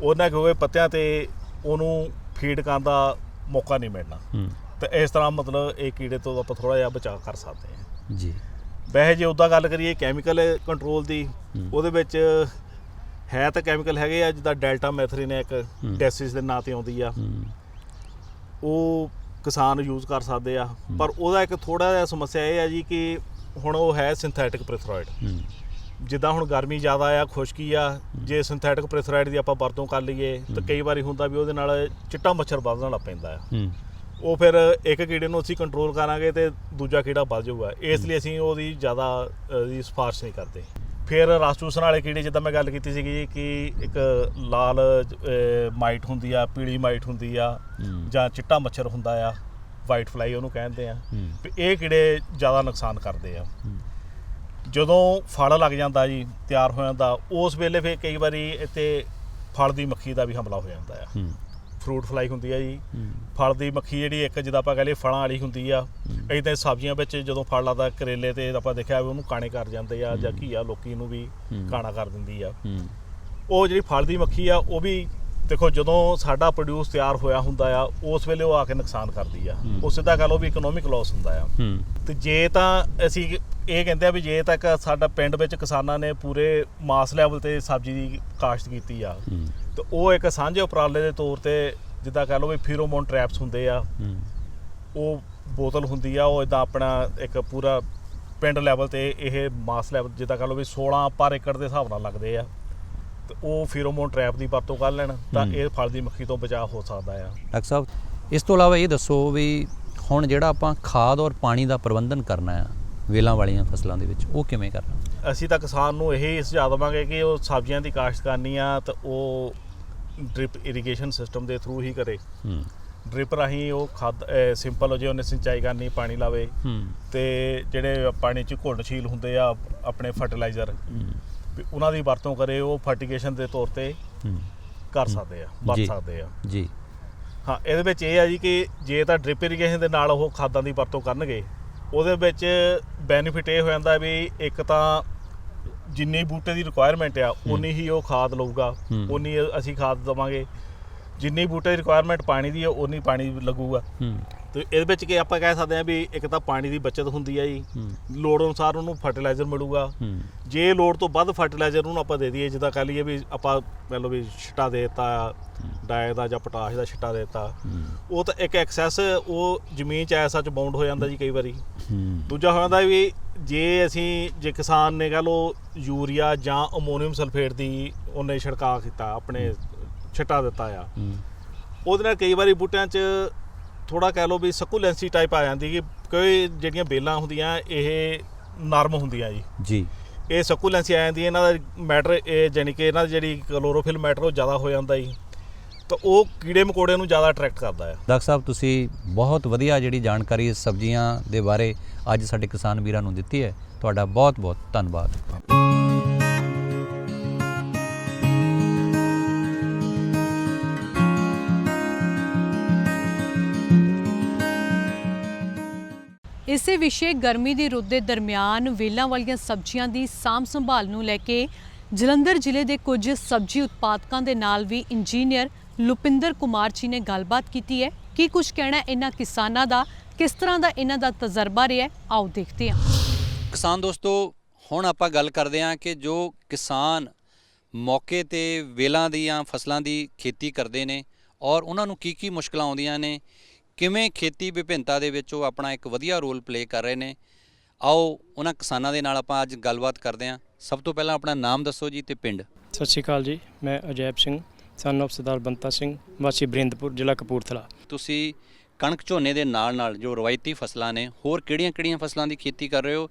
ਉਹਨਾਂ ਕਿਉਂਕਿ ਪੱਤਿਆਂ ਤੇ ਉਹਨੂੰ ਫੀਡ ਕਰਨ ਦਾ ਮੌਕਾ ਨਹੀਂ ਮਿਲਣਾ। ਤੇ ਇਸ ਤਰ੍ਹਾਂ ਮਤਲਬ ਇਹ ਕੀੜੇ ਤੋਂ ਆਪਾਂ ਥੋੜਾ ਜਿਹਾ ਬਚਾਅ ਕਰ ਸਕਦੇ ਹਾਂ। ਜੀ। ਵੈਸੇ ਜੇ ਉੱਦਾਂ ਗੱਲ ਕਰੀਏ ਕੈਮੀਕਲ ਕੰਟਰੋਲ ਦੀ। ਉਹਦੇ ਵਿੱਚ ਹੈ ਤਾਂ ਕੈਮੀਕਲ ਹੈਗੇ ਆ ਜਿੱਦਾਂ ਡੈਲਟਾ ਮੈਥਰੀਨ ਇੱਕ ਹੂੰ। ਡੈਸਿਸ ਦੇ ਨਾਂ ਤੇ ਆਉਂਦੀ ਆ। ਉਹ ਕਿਸਾਨ ਯੂਜ਼ ਕਰ ਸਕਦੇ ਆ। ਪਰ ਉਹਦਾ ਇੱਕ ਥੋੜਾ ਜਿਹਾ ਸਮੱਸਿਆ ਇਹ ਆ ਜੀ ਕਿ ਹੁਣ ਉਹ ਹੈ ਸਿੰਥੈਟਿਕ ਪ੍ਰਿਥਰੋਇਡ ਜਿੱਦਾਂ ਹੁਣ ਗਰਮੀ ਜ਼ਿਆਦਾ ਆ ਖੁਸ਼ਕੀ ਆ ਜੇ ਸਿੰਥੈਟਿਕ ਪ੍ਰਿਥਰੋਇਡ ਦੀ ਆਪਾਂ ਵਰਤੋਂ ਕਰ ਲਈਏ ਤਾਂ ਕਈ ਵਾਰੀ ਹੁੰਦਾ ਵੀ ਉਹਦੇ ਨਾਲ ਚਿੱਟਾ ਮੱਛਰ ਵੱਧਣ ਲੱਗ ਪੈਂਦਾ ਆ। ਉਹ ਫਿਰ ਇੱਕ ਕੀੜੇ ਨੂੰ ਅਸੀਂ ਕੰਟਰੋਲ ਕਰਾਂਗੇ ਤੇ ਦੂਜਾ ਕੀੜਾ ਵੱਧ ਜਾਊਗਾ। ਇਸ ਲਈ ਅਸੀਂ ਉਹਦੀ ਜ਼ਿਆਦਾ ਦੀ ਸਿਫਾਰਿਸ਼ ਨਹੀਂ ਕਰਦੇ। ਫਿਰ ਰਸ ਚੂਸਣ ਵਾਲੇ ਕੀੜੇ ਜਿੱਦਾਂ ਮੈਂ ਗੱਲ ਕੀਤੀ ਸੀਗੀ ਜੀ ਕਿ ਇੱਕ ਲਾਲ ਮਾਈਟ ਹੁੰਦੀ ਆ ਪੀਲੀ ਮਾਈਟ ਹੁੰਦੀ ਆ। ਜਾਂ ਚਿੱਟਾ ਮੱਛਰ ਹੁੰਦਾ ਆ ਵਾਈਟ ਫਲਾਈ ਉਹਨੂੰ ਕਹਿੰਦੇ ਆ। ਇਹ ਕੀੜੇ ਜ਼ਿਆਦਾ ਨੁਕਸਾਨ ਕਰਦੇ ਆ। ਜਦੋਂ ਫਲ ਲੱਗ ਜਾਂਦਾ ਜੀ ਤਿਆਰ ਹੋ ਜਾਂਦਾ ਉਸ ਵੇਲੇ ਫਿਰ ਕਈ ਵਾਰੀ ਇੱਥੇ ਫਲ ਦੀ ਮੱਖੀ ਦਾ ਵੀ ਹਮਲਾ ਹੋ ਜਾਂਦਾ ਆ। ਫਰੂਟ ਫਲਾਈ ਹੁੰਦੀ ਆ ਜੀ। ਫਲ ਦੀ ਮੱਖੀ ਜਿਹੜੀ ਇੱਕ ਜਿੱਦਾਂ ਆਪਾਂ ਕਹਿੰਦੇ ਫਲਾਂ ਵਾਲੀ ਹੁੰਦੀ ਆ। ਇਦਾਂ ਸਬਜ਼ੀਆਂ ਵਿੱਚ ਜਦੋਂ ਫਲ ਲੱਗਦਾ ਕਰੇਲੇ ਤੇ ਆਪਾਂ ਦੇਖਿਆ ਉਹਨੂੰ ਕਾਣੇ ਕਰ ਜਾਂਦੇ ਆ ਜਾਂ ਘੀਆ ਲੋਕੀ ਨੂੰ ਵੀ। ਕਾਣਾ ਕਰ ਦਿੰਦੀ ਆ। ਉਹ ਜਿਹੜੀ ਫਲ ਦੀ ਮੱਖੀ ਆ ਉਹ ਵੀ ਦੇਖੋ ਜਦੋਂ ਸਾਡਾ ਪ੍ਰੋਡਿਊਸ ਤਿਆਰ ਹੋਇਆ ਹੁੰਦਾ ਆ ਉਸ ਵੇਲੇ ਉਹ ਆ ਕੇ ਨੁਕਸਾਨ ਕਰਦੀ ਆ। ਉਹ ਸਿੱਧਾ ਕਹ ਲਓ ਵੀ ਇਕਨੋਮਿਕ ਲਾਸ ਹੁੰਦਾ ਆ। ਤੇ ਜੇ ਤਾਂ ਅਸੀਂ ਇਹ ਕਹਿੰਦੇ ਆ ਵੀ ਜੇ ਤੱਕ ਸਾਡਾ ਪਿੰਡ ਵਿੱਚ ਕਿਸਾਨਾਂ ਨੇ ਪੂਰੇ ਮਾਸ ਲੈਵਲ ਤੇ ਸਬਜ਼ੀ ਦੀ ਕਾਸ਼ਤ ਕੀਤੀ ਆ ਤੇ ਉਹ ਇੱਕ ਸਾਂਝੇ ਉਪਰਾਲੇ ਦੇ ਤੌਰ ਤੇ ਜਿੱਦਾਂ ਕਹ ਲਓ ਵੀ ਫੀਰੋਮੋਨ ਟ੍ਰੈਪਸ ਹੁੰਦੇ ਆ ਉਹ ਬੋਤਲ ਹੁੰਦੀ ਆ ਉਹ ਇਦਾਂ ਆਪਣਾ ਇੱਕ ਪੂਰਾ ਪਿੰਡ ਲੈਵਲ ਤੇ ਇਹ ਮਾਸ ਲੈਵਲ ਜਿੱਦਾਂ ਕਹ ਲਓ ਵੀ 16 ਪਰ ਏਕੜ ਦੇ ਹਿਸਾਬ ਨਾਲ ਲੱਗਦੇ ਆ। ਤੇ ਉਹ ਫੀਰੋਮੋਨ ਟ੍ਰੈਪ ਦੀ ਵਰਤੋਂ ਕਰ ਲੈਣ ਤਾਂ ਹੂੰ। ਇਹ ਫਲ ਦੀ ਮੱਖੀ ਤੋਂ ਬਚਾਅ ਹੋ ਸਕਦਾ ਆ। ਡਾਕਟਰ ਸਾਹਿਬ ਇਸ ਤੋਂ ਇਲਾਵਾ ਇਹ ਦੱਸੋ ਵੀ ਹੁਣ ਜਿਹੜਾ ਆਪਾਂ ਖਾਦ ਔਰ ਪਾਣੀ ਦਾ ਪ੍ਰਬੰਧਨ ਕਰਨਾ ਆ ਵੇਲਾਂ ਵਾਲੀਆਂ ਫਸਲਾਂ ਦੇ ਵਿੱਚ ਉਹ ਕਿਵੇਂ ਕਰਨਾ? ਅਸੀਂ ਤਾਂ ਕਿਸਾਨ ਨੂੰ ਇਹੀ ਸੁਝਾਅ ਦੇਵਾਂਗੇ ਕਿ ਉਹ ਸਬਜ਼ੀਆਂ ਦੀ ਕਾਸ਼ਤ ਕਰਨੀ ਆ ਤਾਂ ਉਹ ਡ੍ਰਿਪ ਇਰੀਗੇਸ਼ਨ ਸਿਸਟਮ ਦੇ ਥਰੂ ਹੀ ਕਰੇ। ਹੂੰ। ਡ੍ਰਿਪ ਰਾਹੀਂ ਉਹ ਖਾਦ ਸਿੰਪਲ ਜੇ ਉਹਨੇ ਸਿੰਚਾਈ ਕਰਨੀ ਪਾਣੀ ਲਾਵੇ ਹੂੰ। ਤੇ ਜਿਹੜੇ ਪਾਣੀ 'ਚ ਘੁਲਣਸ਼ੀਲ ਹੁੰਦੇ ਆ ਆਪਣੇ ਫਰਟੀਲਾਈਜ਼ਰ। ਹੂੰ। ਵੀ ਉਹਨਾਂ ਦੀ ਵਰਤੋਂ ਕਰੇ ਉਹ ਫਰਟੀਗੇਸ਼ਨ ਦੇ ਤੌਰ ਤੇ ਕਰ ਸਕਦੇ ਆ ਵਰਤ। ਸਕਦੇ ਆ। ਜੀ। ਹਾਂ ਇਹਦੇ ਵਿੱਚ ਇਹ ਆ ਜੀ ਕਿ ਜੇ ਤਾਂ ਡ੍ਰਿਪ ਇਰੀਗੇਸ਼ਨ ਦੇ ਨਾਲ ਉਹ ਖਾਦਾਂ ਦੀ ਵਰਤੋਂ ਕਰਨਗੇ ਉਹਦੇ ਵਿੱਚ ਬੈਨੀਫਿਟ ਇਹ ਹੋ ਜਾਂਦਾ ਵੀ ਇੱਕ ਤਾਂ ਜਿੰਨੀ ਬੂਟੇ ਦੀ ਰਿਕੁਆਇਰਮੈਂਟ ਆ ਉਨੀ ਹੀ ਉਹ ਖਾਦ ਲਊਗਾ। ਉਨੀ ਅਸੀਂ ਖਾਦ ਦਵਾਂਗੇ। ਜਿੰਨੀ ਬੂਟੇ ਦੀ ਰਿਕੁਆਇਰਮੈਂਟ ਪਾਣੀ ਦੀ ਹੈ ਉਨੀ ਪਾਣੀ ਲੱਗੂਗਾ। ਤੇ ਇਹਦੇ ਵਿੱਚ ਕੀ ਆਪਾਂ ਕਹਿ ਸਕਦੇ ਆ ਵੀ ਇੱਕ ਤਾਂ ਪਾਣੀ ਦੀ ਬਚਤ ਹੁੰਦੀ ਆ ਜੀ। ਹੂੰ। ਲੋੜ ਅਨੁਸਾਰ ਉਹਨੂੰ ਫਰਟੀਲਾਈਜ਼ਰ ਮਿਲੂਗਾ। ਹੂੰ। ਜੇ ਲੋੜ ਤੋਂ ਵੱਧ ਫਰਟੀਲਾਈਜ਼ਰ ਉਹਨੂੰ ਆਪਾਂ ਦੇ ਦਈਏ ਜਿੱਦਾਂ ਕਹ ਲਈਏ ਵੀ ਆਪਾਂ ਮੰਨ ਲਓ ਵੀ ਛਿੱਟਾ ਦੇ ਦਿੱਤਾ ਡਾਏ ਦਾ ਜਾਂ ਪੋਟਾਸ਼ ਦਾ ਛਿੱਟਾ ਦੇ ਦਿੱਤਾ। ਹੂੰ। ਉਹ ਤਾਂ ਇੱਕ ਐਕਸੈਸ ਉਹ ਜ਼ਮੀਨ 'ਚ ਐਸਾ ਚ ਬਾਉਂਡ ਹੋ ਜਾਂਦਾ ਜੀ ਕਈ ਵਾਰੀ। ਹੂੰ। ਦੂਜਾ ਹੋ ਜਾਂਦਾ ਵੀ ਜੇ ਅਸੀਂ ਜੇ ਕਿਸਾਨ ਨੇ ਕਹ ਲਓ ਯੂਰੀਆ ਜਾਂ ਅਮੋਨੀਅਮ ਸਲਫੇਟ ਦੀ ਉਹਨੇ ਛਿੜਕਾਅ ਕੀਤਾ ਆਪਣੇ ਛਿੱਟਾ ਦਿੱਤਾ ਆ। ਹੂੰ। ਉਹਦੇ ਨਾਲ ਕਈ ਵਾਰੀ ਬੂਟਿਆਂ 'ਚ ਥੋੜਾ ਕਹਿ ਲਓ ਵੀ ਸਕੂਲੈਂਸੀ ਟਾਈਪ ਆ ਜਾਂਦੀ ਕਿ ਕੋਈ ਜਿਹੜੀਆਂ ਬੇਲਾਂ ਹੁੰਦੀਆਂ ਇਹ ਨਰਮ ਹੁੰਦੀਆਂ ਜੀ। ਜੀ। ਇਹ ਸਕੂਲੈਂਸੀ ਆ ਜਾਂਦੀ ਇਹਨਾਂ ਦਾ ਮੈਟਰ ਇਹ ਜਾਨੀ ਕਿ ਇਹਨਾਂ ਦੀ ਜਿਹੜੀ ਕਲੋਰੋਫਿਲ ਮੈਟਰ ਉਹ ਜ਼ਿਆਦਾ ਹੋ ਜਾਂਦਾ ਜੀ। ਤਾਂ ਉਹ ਕੀੜੇ ਮਕੌੜੇ ਨੂੰ ਜ਼ਿਆਦਾ ਅਟਰੈਕਟ ਕਰਦਾ ਹੈ। ਡਾਕਟਰ ਸਾਹਿਬ ਤੁਸੀਂ ਬਹੁਤ ਵਧੀਆ ਜਿਹੜੀ ਜਾਣਕਾਰੀ ਇਸ ਸਬਜ਼ੀਆਂ ਦੇ ਬਾਰੇ ਅੱਜ ਸਾਡੇ ਕਿਸਾਨ ਵੀਰਾਂ ਨੂੰ ਦਿੱਤੀ ਹੈ। ਤੁਹਾਡਾ ਬਹੁਤ ਬਹੁਤ ਧੰਨਵਾਦ। ਇਸੇ ਵਿਸ਼ੇ ਗਰਮੀ ਦੀ ਰੁੱਤ ਦੇ ਦਰਮਿਆਨ ਵੇਲਾਂ ਵਾਲੀਆਂ ਸਬਜ਼ੀਆਂ ਦੀ ਸਾਂਭ ਸੰਭਾਲ ਨੂੰ ਲੈ ਕੇ ਜਲੰਧਰ ਜ਼ਿਲ੍ਹੇ ਦੇ ਕੁਝ ਸਬਜ਼ੀ ਉਤਪਾਦਕਾਂ ਦੇ ਨਾਲ ਵੀ ਇੰਜੀਨੀਅਰ ਲੁਪਿੰਦਰ ਕੁਮਾਰ ਜੀ ਨੇ ਗੱਲਬਾਤ ਕੀਤੀ ਹੈ। ਕੀ ਕੁਝ ਕਹਿਣਾ ਇਹਨਾਂ ਕਿਸਾਨਾਂ ਦਾ? ਕਿਸ ਤਰ੍ਹਾਂ ਦਾ ਇਹਨਾਂ ਦਾ ਤਜਰਬਾ ਰਿਹਾ ਆਓ ਦੇਖਦੇ ਹਾਂ। ਕਿਸਾਨ ਦੋਸਤੋ, ਹੁਣ ਆਪਾਂ ਗੱਲ ਕਰਦੇ ਹਾਂ ਕਿ ਜੋ ਕਿਸਾਨ ਮੌਕੇ ਤੇ ਵੇਲਾਂ ਦੀਆਂ ਫਸਲਾਂ ਦੀ ਖੇਤੀ ਕਰਦੇ ਨੇ ਔਰ ਉਹਨਾਂ ਨੂੰ ਕੀ ਕੀ ਮੁਸ਼ਕਲਾਂ ਆਉਂਦੀਆਂ ਨੇ ਕਿਵੇਂ ਖੇਤੀ ਵਿਭਿੰਨਤਾ ਦੇ ਵਿੱਚ ਉਹ ਆਪਣਾ ਇੱਕ ਵਧੀਆ ਰੋਲ ਪਲੇ ਕਰ ਰਹੇ ਨੇ? ਆਓ ਉਹਨਾਂ ਕਿਸਾਨਾਂ ਦੇ ਨਾਲ ਆਪਾਂ ਅੱਜ ਗੱਲਬਾਤ ਕਰਦੇ ਹਾਂ। ਸਭ ਤੋਂ ਪਹਿਲਾਂ ਆਪਣਾ ਨਾਮ ਦੱਸੋ ਜੀ ਤੇ ਪਿੰਡ। ਸਤਿ ਸ਼੍ਰੀ ਅਕਾਲ ਜੀ ਮੈਂ ਅਜੈਬ ਸਿੰਘ ਸਨ of ਸਰਦਾਰ ਬੰਤਾ ਸਿੰਘ ਵਾਸੀ ਬਰਿੰਦਪੁਰ ਜ਼ਿਲ੍ਹਾ ਕਪੂਰਥਲਾ। ਤੁਸੀਂ ਕਣਕ ਝੋਨੇ ਦੇ ਨਾਲ ਨਾਲ ਜੋ ਰਵਾਇਤੀ ਫਸਲਾਂ ਨੇ ਹੋਰ ਕਿਹੜੀਆਂ-ਕਿਹੜੀਆਂ ਫਸਲਾਂ ਦੀ ਖੇਤੀ ਕਰ ਰਹੇ ਹੋ?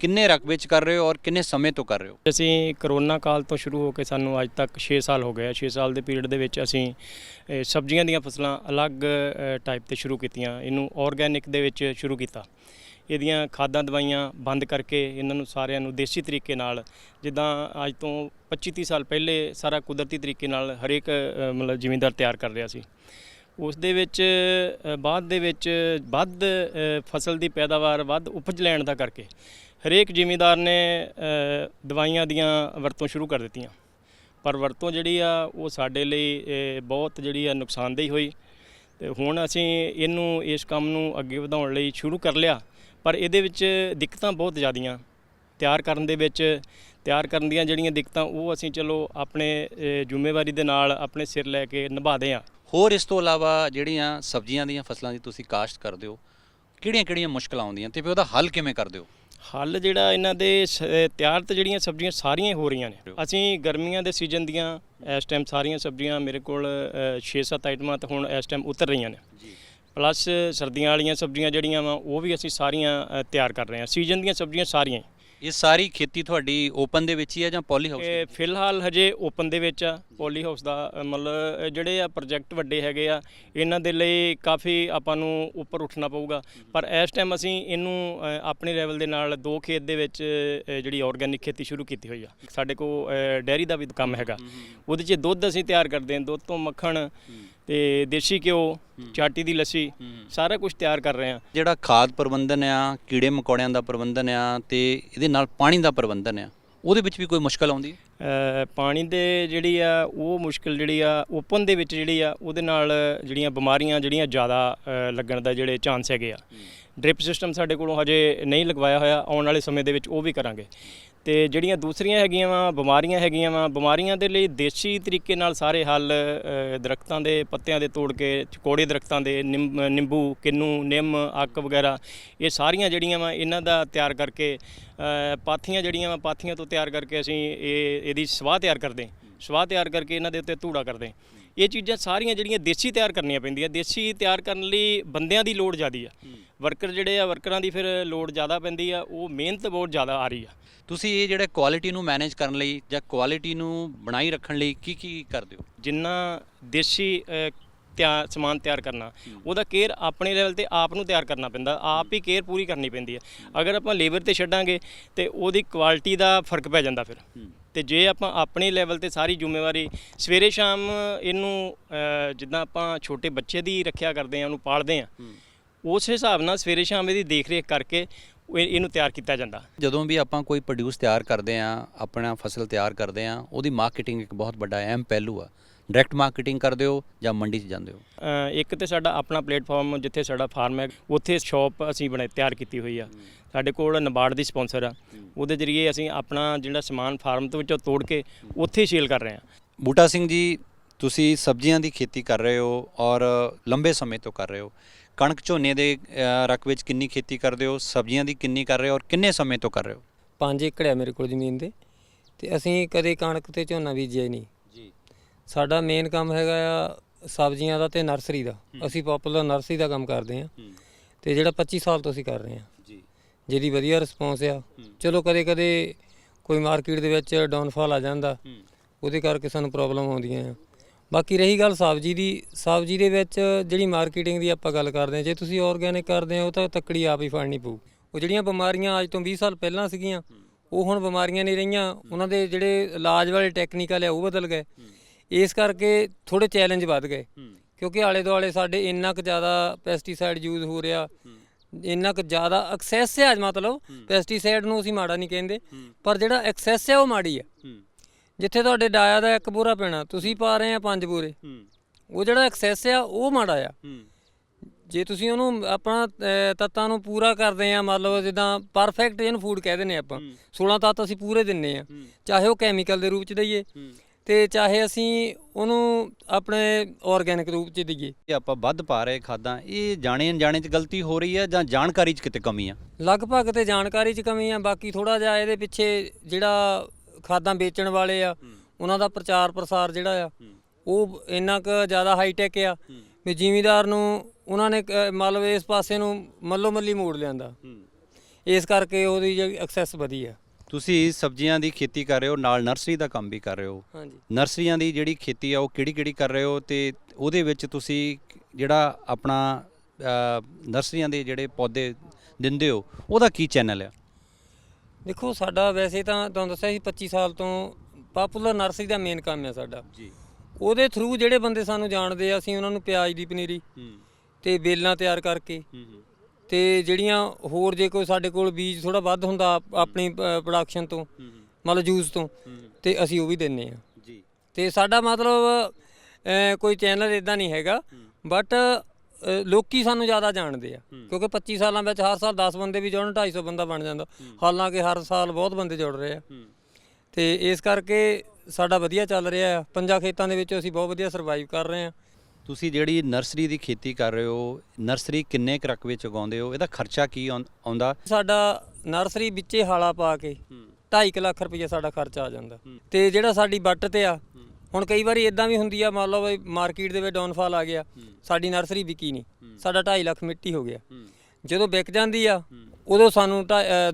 ਕਿੰਨੇ ਰਕਬੇ 'ਚ ਕਰ ਰਹੇ ਹੋ ਔਰ ਕਿੰਨੇ ਸਮੇਂ ਤੋਂ ਕਰ ਰਹੇ ਹੋ? ਅਸੀਂ ਕਰੋਨਾ ਕਾਲ ਤੋਂ ਸ਼ੁਰੂ ਹੋ ਕੇ ਸਾਨੂੰ ਅੱਜ ਤੱਕ 6 ਸਾਲ ਹੋ ਗਏ ਆ। 6 ਸਾਲ ਦੇ ਪੀਰੀਅਡ ਦੇ ਵਿੱਚ ਅਸੀਂ ਇਹ ਸਬਜ਼ੀਆਂ ਦੀਆਂ ਫਸਲਾਂ ਅਲੱਗ ਟਾਈਪ ਤੇ ਸ਼ੁਰੂ ਕੀਤੀਆਂ। ਇਹਨੂੰ ਆਰਗੈਨਿਕ ਦੇ ਵਿੱਚ ਸ਼ੁਰੂ ਕੀਤਾ। ਇਹਦੀਆਂ ਖਾਦਾਂ ਦਵਾਈਆਂ ਬੰਦ ਕਰਕੇ ਇਹਨਾਂ ਨੂੰ ਸਾਰਿਆਂ ਨੂੰ ਦੇਸੀ ਤਰੀਕੇ ਨਾਲ, ਜਿੱਦਾਂ ਅੱਜ ਤੋਂ 25 30 ਸਾਲ ਪਹਿਲੇ ਸਾਰਾ ਕੁਦਰਤੀ ਤਰੀਕੇ ਨਾਲ ਹਰੇਕ ਮਤਲਬ ਜ਼ਿਮੀਂਦਾਰ ਤਿਆਰ ਕਰ ਰਿਹਾ ਸੀ। ਉਸ ਦੇ ਵਿੱਚ ਬਾਅਦ ਦੇ ਵਿੱਚ ਵੱਧ ਫਸਲ ਦੀ ਪੈਦਾਵਾਰ, ਵੱਧ ਉਪਜ ਲੈਣ ਦਾ ਕਰਕੇ ਹਰੇਕ ਜ਼ਿਮੀਂਦਾਰ ਨੇ ਦਵਾਈਆਂ ਦੀਆਂ ਵਰਤੋਂ ਸ਼ੁਰੂ ਕਰ ਦਿੱਤੀਆਂ। ਪਰ ਵਰਤੋਂ ਜਿਹੜੀ ਆ, ਉਹ ਸਾਡੇ ਲਈ ਬਹੁਤ ਜਿਹੜੀ ਆ ਨੁਕਸਾਨਦੇਹ ਹੋਈ। ਤੇ ਹੁਣ ਅਸੀਂ ਇਹਨੂੰ, ਇਸ ਕੰਮ ਨੂੰ ਅੱਗੇ ਵਧਾਉਣ ਲਈ ਸ਼ੁਰੂ ਕਰ ਲਿਆ। ਪਰ ਇਹਦੇ ਵਿੱਚ ਦਿੱਕਤਾਂ ਬਹੁਤ ਜ਼ਿਆਦੀਆਂ। ਤਿਆਰ ਕਰਨ ਦੇ ਵਿੱਚ, ਤਿਆਰ ਕਰਨ ਦੀਆਂ ਜਿਹੜੀਆਂ ਦਿੱਕਤਾਂ, ਉਹ ਅਸੀਂ ਚਲੋ ਆਪਣੇ ਜ਼ਿੰਮੇਵਾਰੀ ਦੇ ਨਾਲ ਆਪਣੇ ਸਿਰ ਲੈ ਕੇ ਨਿਭਾਦੇ ਆ। ਹੋਰ ਇਸ ਤੋਂ ਇਲਾਵਾ ਜਿਹੜੀਆਂ ਸਬਜ਼ੀਆਂ ਦੀਆਂ ਫਸਲਾਂ ਦੀ ਤੁਸੀਂ ਕਾਸ਼ਤ ਕਰਦੇ ਹੋ, ਕਿਹੜੀਆਂ-ਕਿਹੜੀਆਂ ਮੁਸ਼ਕਲਾਂ ਆਉਂਦੀਆਂ ਤੇ ਫਿਰ ਉਹਦਾ ਹੱਲ ਕਿਵੇਂ ਕਰਦੇ ਹੋ? ਹੱਲ ਜਿਹੜਾ ਇਹਨਾਂ ਦੇ ਤਿਆਰ ਤੇ ਜਿਹੜੀਆਂ ਸਬਜ਼ੀਆਂ ਸਾਰੀਆਂ ਹੀ ਹੋ ਰਹੀਆਂ ਨੇ। ਅਸੀਂ ਗਰਮੀਆਂ ਦੇ ਸੀਜ਼ਨ ਦੀਆਂ ਇਸ ਟਾਈਮ ਸਾਰੀਆਂ ਸਬਜ਼ੀਆਂ ਮੇਰੇ ਕੋਲ 6-7 ਆਈਟਮਾਂ ਤਾਂ ਹੁਣ ਇਸ ਟਾਈਮ ਉਤਰ ਰਹੀਆਂ ਨੇ। ਪਲੱਸ ਸਰਦੀਆਂ ਵਾਲੀਆਂ ਸਬਜ਼ੀਆਂ ਜਿਹੜੀਆਂ ਵਾ ਉਹ ਵੀ ਅਸੀਂ ਸਾਰੀਆਂ ਤਿਆਰ ਕਰ ਰਹੇ ਹਾਂ। ਸੀਜ਼ਨ ਦੀਆਂ ਸਬਜ਼ੀਆਂ ਸਾਰੀਆਂ। ਇਹ ਸਾਰੀ ਖੇਤੀ ਤੁਹਾਡੀ ਓਪਨ ਦੇ ਵਿੱਚ ਹੀ ਹੈ ਜਾਂ ਪੋਲੀ ਹਾਊਸ ਇਹ ਫਿਲਹਾਲ ਹਜੇ ਓਪਨ ਦੇ ਵਿੱਚ ਆ ਪੋਲੀ ਹਾਊਸ ਦਾ ਅ, ਮਤਲਬ ਅ, ਜਿਹੜੇ ਆ ਪ੍ਰੋਜੈਕਟ ਵੱਡੇ ਹੈਗੇ ਆ ਇਹਨਾਂ ਦੇ ਲਈ ਕਾਫੀ ਆਪਾਂ ਨੂੰ ਉੱਪਰ ਉੱਠਣਾ ਪਊਗਾ। ਪਰ ਇਸ ਟਾਈਮ ਅਸੀਂ ਇਹਨੂੰ ਅ, ਆਪਣੇ ਲੈਵਲ ਦੇ ਨਾਲ ਦੋ ਖੇਤ ਦੇ ਵਿੱਚ ਅ, ਜਿਹੜੀ ਆਰਗੈਨਿਕ ਖੇਤੀ ਸ਼ੁਰੂ ਕੀਤੀ ਹੋਈ ਆ। ਸਾਡੇ ਕੋਲ ਡੈਰੀ ਦਾ ਵੀ ਕੰਮ ਹੈਗਾ। ਉਹਦੇ 'ਚ ਦੁੱਧ ਅਸੀਂ ਤਿਆਰ ਕਰਦੇ ਹਾਂ ਦੁੱਧ ਤੋਂ ਮੱਖਣ ਤੇ ਦੇਸੀ ਘਿਓ ਚਾਟੀ ਦੀ ਲੱਸੀ ਸਾਰਾ ਕੁਝ ਤਿਆਰ ਕਰ ਰਹੇ ਹਾਂ। ਜਿਹੜਾ ਖਾਦ ਪ੍ਰਬੰਧਨ ਆ ਕੀੜੇ ਮਕੌੜਿਆਂ ਦਾ ਪ੍ਰਬੰਧਨ ਆ ਤੇ ਇਹਦੇ ਨਾਲ ਪਾਣੀ ਦਾ ਪ੍ਰਬੰਧਨ ਆ ਉਹਦੇ ਵਿੱਚ ਵੀ ਕੋਈ ਮੁਸ਼ਕਲ ਆਉਂਦੀ ਪਾਣੀ ਦੇ ਜਿਹੜੀ ਆ ਉਹ ਮੁਸ਼ਕਲ ਜਿਹੜੀ ਆ ਓਪਨ ਦੇ ਵਿੱਚ ਜਿਹੜੀ ਆ ਉਹਦੇ ਨਾਲ ਜਿਹੜੀਆਂ ਬਿਮਾਰੀਆਂ ਜਿਹੜੀਆਂ ਜ਼ਿਆਦਾ ਲੱਗਣ ਦਾ ਜਿਹੜੇ ਚਾਂਸ ਹੈਗੇ ਆ। ਡ੍ਰਿਪ ਸਿਸਟਮ ਸਾਡੇ ਕੋਲੋਂ ਹਜੇ ਨਹੀਂ ਲਗਵਾਇਆ ਹੋਇਆ ਆਉਣ ਵਾਲੇ ਸਮੇਂ ਦੇ ਵਿੱਚ ਉਹ ਵੀ ਕਰਾਂਗੇ। ਤੇ ਜਿਹੜੀਆਂ ਦੂਸਰੀਆਂ ਹੈਗੀਆਂ ਵਾ ਬਿਮਾਰੀਆਂ ਹੈਗੀਆਂ ਵਾ ਬਿਮਾਰੀਆਂ ਦੇ ਲਈ ਦੇਸੀ ਤਰੀਕੇ ਨਾਲ ਸਾਰੇ ਹੱਲ ਅ, ਦਰਖਤਾਂ ਦੇ ਪੱਤਿਆਂ ਦੇ ਤੋੜ ਕੇ ਚਕੋੜੇ ਦਰਖਤਾਂ ਦੇ ਨਿੰਮ- ਨਿੰਬੂ ਕਿੰਨੂ ਨਿੰਮ ਅੱਕ ਵਗੈਰਾ ਇਹ ਸਾਰੀਆਂ ਜਿਹੜੀਆਂ ਵਾ ਇਹਨਾਂ ਦਾ ਤਿਆਰ ਕਰਕੇ ਪਾਥੀਆਂ ਜਿਹੜੀਆਂ ਵਾ ਪਾਥੀਆਂ ਤੋਂ ਤਿਆਰ ਕਰਕੇ ਅਸੀਂ ਇਹ ਇਹਦੀ ਸਵਾਹ ਤਿਆਰ ਕਰਦੇ ਸਵਾਹ ਤਿਆਰ ਕਰਕੇ ਇਹਨਾਂ ਦੇ ਉੱਤੇ ਧੂੜਾ ਕਰਦੇ ਇਹ ਚੀਜ਼ਾਂ ਸਾਰੀਆਂ ਜਿਹੜੀਆਂ ਦੇਸੀ ਤਿਆਰ ਕਰਨੀਆਂ ਪੈਂਦੀਆਂ। ਦੇਸੀ ਤਿਆਰ ਕਰਨ ਲਈ ਬੰਦਿਆਂ ਦੀ ਲੋੜ ਜ਼ਿਆਦੀ ਆ। ਵਰਕਰ ਜਿਹੜੇ ਆ ਵਰਕਰਾਂ ਦੀ ਫਿਰ ਲੋੜ ਜ਼ਿਆਦਾ ਪੈਂਦੀ ਆ ਉਹ ਮਿਹਨਤ ਬਹੁਤ ਜ਼ਿਆਦਾ ਆ ਰਹੀ ਆ। ਤੁਸੀਂ ਇਹ ਜਿਹੜੇ ਕੁਆਲਿਟੀ ਨੂੰ ਮੈਨੇਜ ਕਰਨ ਲਈ ਜਾਂ ਕੁਆਲਿਟੀ ਨੂੰ ਬਣਾਈ ਰੱਖਣ ਲਈ ਕੀ ਕੀ ਕਰਦੇ ਹੋ? ਜਿੰਨਾ ਦੇਸੀ ਅ, ਤਿਆ ਸਮਾਨ ਤਿਆਰ ਕਰਨਾ ਉਹਦਾ ਕੇਅਰ ਆਪਣੇ ਲੈਵਲ ਤੇ ਆਪ ਨੂੰ ਤਿਆਰ ਕਰਨਾ ਪੈਂਦਾ। ਆਪ ਹੀ ਕੇਅਰ ਪੂਰੀ ਕਰਨੀ ਪੈਂਦੀ ਹੈ। ਅਗਰ ਆਪਾਂ ਲੇਬਰ ਤੇ ਛੱਡਾਂਗੇ ਤੇ ਉਹਦੀ ਕੁਆਲਿਟੀ ਦਾ ਫ਼ਰਕ ਪੈ ਜਾਂਦਾ ਫਿਰ। ਤੇ ਜੇ ਆਪਾਂ ਆਪਣੇ ਲੈਵਲ ਤੇ ਸਾਰੀ ਜ਼ਿੰਮੇਵਾਰੀ ਸਵੇਰੇ ਸ਼ਾਮ ਇਹਨੂੰ ਜਿੱਦਾਂ ਆਪਾਂ ਛੋਟੇ ਬੱਚੇ ਦੀ ਰੱਖਿਆ ਕਰਦੇ ਆ ਉਹਨੂੰ ਪਾਲਦੇ ਆ ਉਸ ਹਿਸਾਬ ਨਾਲ ਸਵੇਰੇ ਸ਼ਾਮ ਇਹਦੀ ਦੇਖ ਰੇਖ ਕਰਕੇ ਇਹਨੂੰ ਤਿਆਰ ਕੀਤਾ ਜਾਂਦਾ। ਜਦੋਂ ਵੀ ਆਪਾਂ ਕੋਈ ਪ੍ਰੋਡਿਊਸ ਤਿਆਰ ਕਰਦੇ ਆ ਆਪਣਾ ਫਸਲ ਤਿਆਰ ਕਰਦੇ ਆ ਉਹਦੀ ਮਾਰਕੀਟਿੰਗ ਇੱਕ ਬਹੁਤ ਵੱਡਾ ਅਹਿਮ ਪਹਿਲੂ ਆ। ਡਾਇਰੈਕਟ ਮਾਰਕੀਟਿੰਗ ਕਰਦੇ ਹੋ ਜਾਂ ਮੰਡੀ 'ਚ ਜਾਂਦੇ ਹੋ? ਇੱਕ ਤੇ ਸਾਡਾ ਆਪਣਾ ਪਲੇਟਫਾਰਮ ਜਿੱਥੇ ਸਾਡਾ ਫਾਰਮ ਹੈ ਉੱਥੇ ਸ਼ਾਪ ਅਸੀਂ ਬਣਾ ਤਿਆਰ ਕੀਤੀ ਹੋਈ ਆ। ਸਾਡੇ ਕੋਲ ਨਬਾਰਡ ਦੀ ਸਪਾਂਸਰ ਆ। ਉਹਦੇ ਜ਼ਰੀਏ ਅਸੀਂ ਆਪਣਾ ਜਿਹੜਾ ਸਮਾਨ ਫਾਰਮ ਤੋਂ ਵਿੱਚੋਂ ਤੋੜ ਕੇ ਉੱਥੇ ਸੇਲ ਕਰ ਰਹੇ ਹਾਂ ਬੂਟਾ ਸਿੰਘ ਜੀ ਤੁਸੀਂ ਸਬਜ਼ੀਆਂ ਦੀ ਖੇਤੀ ਕਰ ਰਹੇ ਹੋ ਔਰ ਲੰਬੇ ਸਮੇਂ ਤੋਂ ਕਰ ਰਹੇ ਹੋ। ਕਣਕ ਝੋਨੇ ਦੇ ਅ, ਰਕਬੇ 'ਚ ਕਿੰਨੀ ਖੇਤੀ ਕਰਦੇ ਹੋ? ਸਬਜ਼ੀਆਂ ਦੀ ਕਿੰਨੀ ਕਰ ਰਹੇ ਹੋ ਔਰ ਕਿੰਨੇ ਸਮੇਂ ਤੋਂ ਕਰ ਰਹੇ ਹੋ? 5 ਏਕੜ ਹੈ ਮੇਰੇ ਕੋਲ ਜ਼ਮੀਨ ਦੇ। ਤੇ ਅਸੀਂ ਕਦੇ ਕਣਕ ਤੇ ਝੋਨਾ ਬੀਜਿਆ ਹੀ ਨਹੀਂ। ਸਾਡਾ ਮੇਨ ਕੰਮ ਹੈਗਾ ਆ ਸਬਜ਼ੀਆਂ ਦਾ ਤੇ ਨਰਸਰੀ ਦਾ। ਅਸੀਂ ਪਪੂਲਰ ਨਰਸਰੀ ਦਾ ਕੰਮ ਕਰਦੇ ਆ ਤੇ ਜਿਹੜਾ 25 ਸਾਲ ਤੋਂ ਅਸੀਂ ਕਰ ਰਹੇ ਆ ਜੀ। ਜਿਹਦੀ ਵਧੀਆ ਰਿਸਪੌਂਸ ਆ। ਚਲੋ ਕਦੇ ਕਦੇ ਕੋਈ ਮਾਰਕੀਟ ਦੇ ਵਿੱਚ ਡਾਊਨਫਾਲ ਆ ਜਾਂਦਾ। ਉਹਦੇ ਕਰਕੇ ਸਾਨੂੰ ਪ੍ਰੋਬਲਮ ਆਉਂਦੀਆਂ ਆ। ਬਾਕੀ ਰਹੀ ਗੱਲ ਸਬਜ਼ੀ ਦੀ। ਸਬਜ਼ੀ ਦੇ ਵਿੱਚ ਜਿਹੜੀ ਮਾਰਕੀਟਿੰਗ ਦੀ ਆਪਾਂ ਗੱਲ ਕਰਦੇ ਆ ਜੇ ਤੁਸੀਂ ਆਰਗੈਨਿਕ ਕਰਦੇ ਆ ਉਹ ਤਾਂ ਤੱਕੜੀ ਆਪ ਹੀ ਫੜਨੀ ਪਊ। ਉਹ ਜਿਹੜੀਆਂ ਬਿਮਾਰੀਆਂ ਅੱਜ ਤੋਂ 20 ਸਾਲ ਪਹਿਲਾਂ ਸੀਗੀਆਂ ਉਹ ਹੁਣ ਬਿਮਾਰੀਆਂ ਨਹੀਂ ਰਹੀਆਂ। ਉਹਨਾਂ ਦੇ ਜਿਹੜੇ ਇਲਾਜ ਵਾਲੇ ਟੈਕਨੀਕਲ ਆ ਉਹ ਬਦਲ ਗਏ। ਇਸ ਕਰਕੇ ਥੋੜੇ ਚੈਲੰਜ ਵੱਧ ਗਏ। ਕਿਉਂਕਿ ਆਲੇ ਦੁਆਲੇ ਸਾਡੇ ਇੰਨਾ ਕੁ ਜ਼ਿਆਦਾ ਪੈਸਟੀਸਾਈਡ ਯੂਜ਼ ਹੋ ਰਿਹਾ। ਇੰਨਾ ਕੁ ਜ਼ਿਆਦਾ ਐਕਸੈਸ ਹੈ ਮਤਲਬ। ਪੈਸਟੀਸਾਈਡ ਨੂੰ ਅਸੀਂ ਮਾੜਾ ਨਹੀਂ ਕਹਿੰਦੇ। ਪਰ ਜਿਹੜਾ ਐਕਸੈਸ ਹੈ ਉਹ ਮਾੜੀ ਆ ਜਿੱਥੇ ਤੁਹਾਡੇ ਡਾਇਆ ਦਾ ਇੱਕ ਬੋਰਾ ਪੈਣਾ ਤੁਸੀਂ ਪਾ ਰਹੇ ਆ ਪੰਜ ਬੋਰੇ। ਉਹ ਜਿਹੜਾ ਐਕਸੈਸ ਆ ਉਹ ਮਾੜਾ ਆ। ਜੇ ਤੁਸੀਂ ਉਹਨੂੰ ਆਪਣਾ ਤੱਤਾਂ ਨੂੰ ਪੂਰਾ ਕਰਦੇ ਆ ਮੰਨ ਲਓ ਜਿੱਦਾਂ ਪਰਫੈਕਟ ਇਹਨੂੰ ਫੂਡ ਕਹਿ ਦਿੰਦੇ ਆਪਾਂ। 16 ਤੱਤ ਅਸੀਂ ਪੂਰੇ ਦਿੰਨੇ ਆ। ਚਾਹੇ ਉਹ ਕੈਮੀਕਲ ਦੇ ਰੂਪ ਚ ਦਈਏ। ਤੇ ਚਾਹੇ ਅਸੀਂ ਉਹਨੂੰ ਆਪਣੇ ਆਰਗੈਨਿਕ ਰੂਪ ਚ ਦਈਏ। ਇਹ ਆਪਾਂ ਵੱਧ ਪਾ ਰਹੇ ਖਾਦਾਂ ਇਹ ਜਾਣੇ ਅਣਜਾਣੇ 'ਚ ਗਲਤੀ ਹੋ ਰਹੀ ਹੈ ਜਾਂ ਜਾਣਕਾਰੀ 'ਚ ਕਿਤੇ ਕਮੀ ਆ? ਲਗਭਗ ਤੇ ਜਾਣਕਾਰੀ ਚ ਕਮੀ ਆ ਬਾਕੀ ਥੋੜਾ ਜਿਹਾ ਇਹਦੇ ਪਿੱਛੇ ਜਿਹੜਾ ਖਾਦਾਂ ਵੇਚਣ ਵਾਲੇ ਆ ਉਹਨਾਂ ਦਾ ਪ੍ਰਚਾਰ ਪ੍ਰਸਾਰ ਜਿਹੜਾ ਆ ਉਹ ਇੰਨਾ ਕੁ ਜ਼ਿਆਦਾ ਹਾਈਟੈਕ ਆ ਵੀ ਜ਼ਿਮੀਦਾਰ ਨੂੰ ਉਹਨਾਂ ਨੇ ਕ- ਲਓ ਇਸ ਪਾਸੇ ਨੂੰ ਮੱਲੋ ਮੱਲੀ ਮੋੜ ਲਿਆਂਦਾ। ਇਸ ਕਰਕੇ ਉਹਦੀ ਜਿਹੜੀ ਐਕਸੈਸ ਵਧੀ ਆ। ਤੁਸੀਂ ਸਬਜ਼ੀਆਂ ਦੀ ਖੇਤੀ ਕਰ ਰਹੇ ਹੋ ਨਾਲ ਨਰਸਰੀ ਦਾ ਕੰਮ ਵੀ ਕਰ ਰਹੇ ਹੋ। ਹਾਂਜੀ। ਨਰਸਰੀਆਂ ਦੀ ਜਿਹੜੀ ਖੇਤੀ ਆ ਉਹ ਕਿਹੜੀ ਕਿਹੜੀ ਕਰ ਰਹੇ ਹੋ ਤੇ ਉਹਦੇ ਵਿੱਚ ਤੁਸੀਂ ਜਿਹੜਾ ਆਪਣਾ ਨਰਸਰੀਆਂ ਦੇ ਜਿਹੜੇ ਪੌਦੇ ਦਿੰਦੇ ਹੋ ਉਹਦਾ ਕੀ ਚੈਨਲ ਆ? ਦੇਖੋ ਸਾਡਾ ਵੈਸੇ ਤਾਂ ਤੁਹਾਨੂੰ ਦੱਸਿਆ ਸੀ 25 ਸਾਲ ਤੋਂ ਪਾਪੂਲਰ ਨਰਸਰੀ ਦਾ ਮੇਨ ਕੰਮ ਹੈ ਸਾਡਾ। ਜੀ। ਉਹਦੇ ਥਰੂ ਜਿਹੜੇ ਬੰਦੇ ਸਾਨੂੰ ਜਾਣਦੇ ਆ ਅਸੀਂ ਉਹਨਾਂ ਨੂੰ ਪਿਆਜ਼ ਦੀ ਪਨੀਰੀ ਹੂੰ। ਤੇ ਬੇਲਾਂ ਤਿਆਰ ਕਰਕੇ ਤੇ ਜਿਹੜੀਆਂ ਹੋਰ ਜੇ ਕੋਈ ਸਾਡੇ ਕੋਲ ਬੀਜ ਥੋੜਾ ਵੱਧ ਹੁੰਦਾ ਆਪ- ਆਪਣੀ ਪ੍ਰੋਡਕਸ਼ਨ ਤੋਂ ਮਤਲਬ ਜੂਸ ਤੋਂ ਤੇ ਅਸੀਂ ਉਹ ਵੀ ਦਿੰਨੇ ਆ ਜੀ। ਤੇ ਸਾਡਾ ਮਤਲਬ ਕੋਈ ਚੈਨਲ ਇਦਾਂ ਨਹੀਂ ਹੈਗਾ ਬਟ ਲੋਕੀ ਸਾਨੂੰ ਜ਼ਿਆਦਾ ਜਾਣਦੇ ਆ। ਕਿਉਂਕਿ 25 ਸਾਲਾਂ ਵਿੱਚ ਹਰ ਸਾਲ 10 ਬੰਦੇ ਵੀ ਜੁੜਨ 250 ਬੰਦਾ ਬਣ ਜਾਂਦਾ। ਹਾਲਾਂਕਿ ਹਰ ਸਾਲ ਬਹੁਤ ਬੰਦੇ ਜੁੜ ਰਹੇ ਆ। ਤੇ ਇਸ ਕਰਕੇ ਸਾਡਾ ਵਧੀਆ ਚੱਲ ਰਿਹਾ ਆ। ਪੰਜਾਂ ਖੇਤਾਂ ਦੇ ਵਿੱਚ ਅਸੀਂ ਬਹੁਤ ਵਧੀਆ ਸਰਵਾਈਵ ਕਰ ਰਹੇ ਆ। ਤੁਸੀਂ ਜਿਹੜੀ ਨਰਸਰੀ ਦੀ ਖੇਤੀ ਕਰ ਰਹੇ ਹੋ ਨਰਸਰੀ ਕਿੰਨੇ ਕੁ ਰਕਬੇ ਚ ਉਗਾਉਂਦੇ ਹੋ? ਇਹਦਾ ਖਰਚਾ ਕੀ ਆਉਂ- ਆਉਂਦਾ? ਸਾਡਾ ਨਰਸਰੀ ਵਿੱਚੇ ਹਾਲਾ ਪਾ ਕੇ 2.5 ਲੱਖ ਰੁਪਏ ਸਾਡਾ ਖਰਚਾ ਆ ਜਾਂਦਾ। ਤੇ ਜਿਹੜਾ ਸਾਡੀ ਬੱਟ ਤੇ ਆ ਹੁਣ ਕਈ ਵਾਰੀ ਇਦਾਂ ਵੀ ਹੁੰਦੀ ਆ ਮੰਨ ਲਓ ਵੀ ਮਾਰਕੀਟ ਦੇ ਵਿੱਚ ਡਾਊਨਫਾਲ ਆ ਗਿਆ ਸਾਡੀ ਨਰਸਰੀ ਵਿਕੀ ਨਹੀਂ ਸਾਡਾ 2.5 ਲੱਖ ਮਿੱਟੀ ਹੋ ਗਿਆ। ਜਦੋਂ ਵਿਕ ਜਾਂਦੀ ਆ ਉਦੋਂ ਸਾਨੂੰ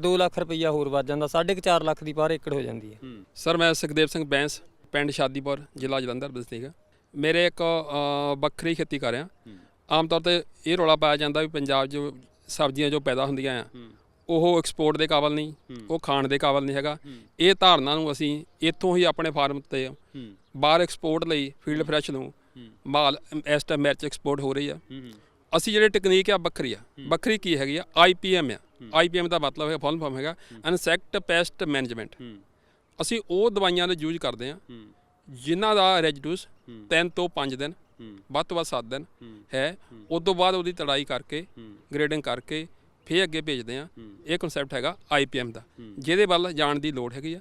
2 ਲੱਖ ਰੁਪਈਆ ਹੋਰ ਵੱਧ ਜਾਂਦਾ 4.5 ਲੱਖ ਦੀ ਪਰ ਏਕੜ ਹੋ ਜਾਂਦੀ ਹੈ। ਸਰ ਮੈਂ ਸੁਖਦੇਵ ਸਿੰਘ ਬੈਂਸ ਪਿੰਡ ਸ਼ਾਦੀਪੁਰ ਜ਼ਿਲ੍ਹਾ ਜਲੰਧਰ ਵਸਨੀਕ ਹਾਂ। ਮੇਰੇ ਇੱਕ ਅ, ਵੱਖਰੀ ਖੇਤੀ ਕਰ ਰਿਹਾ। ਆਮ ਤੌਰ ਤੇ ਇਹ ਰੌਲਾ ਪਾਇਆ ਜਾਂਦਾ ਵੀ ਪੰਜਾਬ 'ਚ ਸਬਜ਼ੀਆਂ ਜੋ ਪੈਦਾ ਹੁੰਦੀਆਂ ਆ ਉਹ ਐਕਸਪੋਰਟ ਦੇ ਕਾਬਲ ਨਹੀਂ ਉਹ ਖਾਣ ਦੇ ਕਾਬਲ ਨਹੀਂ ਹੈਗਾ। ਇਹ ਧਾਰਨਾ ਨੂੰ ਅਸੀਂ ਇੱਥੋਂ ਹੀ ਆਪਣੇ ਫਾਰਮ ਤੇ ਬਾਹਰ ਐਕਸਪੋਰਟ ਲਈ ਫੀਲਡ ਫਰੈਸ਼ ਨੂੰ ਮਾਲ ਇਸ ਟਾਈਮ ਮੈਚ ਐਕਸਪੋਰਟ ਹੋ ਰਹੀ ਆ। ਅਸੀਂ ਜਿਹੜੇ ਟੈਕਨੀਕ ਆ ਵੱਖਰੀ ਆ। ਵੱਖਰੀ ਕੀ ਹੈਗੀ ਆ? ਆਈਪੀਐਮ ਆ। ਆਈਪੀਐਮ ਦਾ ਮਤਲਬ ਹੈ ਫੁੱਲ ਫਾਰਮ ਹੈਗਾ ਇਨਸੈਕਟ ਪੈਸਟ ਮੈਨੇਜਮੈਂਟ ਅਸੀਂ ਉਹ ਦਵਾਈਆਂ ਦਾ ਯੂਜ਼ ਕਰਦੇ ਆ। ਜਿਨ੍ਹਾਂ ਦਾ ਰੈਜਿਡਿਊਸ 3 ਤੋਂ 5 ਦਿਨ ਵੱਧ ਤੋਂ ਵੱਧ 7 ਦਿਨ ਹੈ। ਉਸ ਤੋਂ ਬਾਅਦ ਉਹਦੀ ਤੜਾਈ ਕਰਕੇ ਗ੍ਰੇਡਿੰਗ ਕਰਕੇ ਫੇਰ ਅੱਗੇ ਭੇਜਦੇ ਆ ਇਹ ਕਨਸੈਪਟ ਹੈਗਾ ਆਈਪੀਐਮ ਦਾ ਜਿਹਦੇ ਵੱਲ ਜਾਣ ਦੀ ਲੋੜ ਹੈਗੀ ਆ।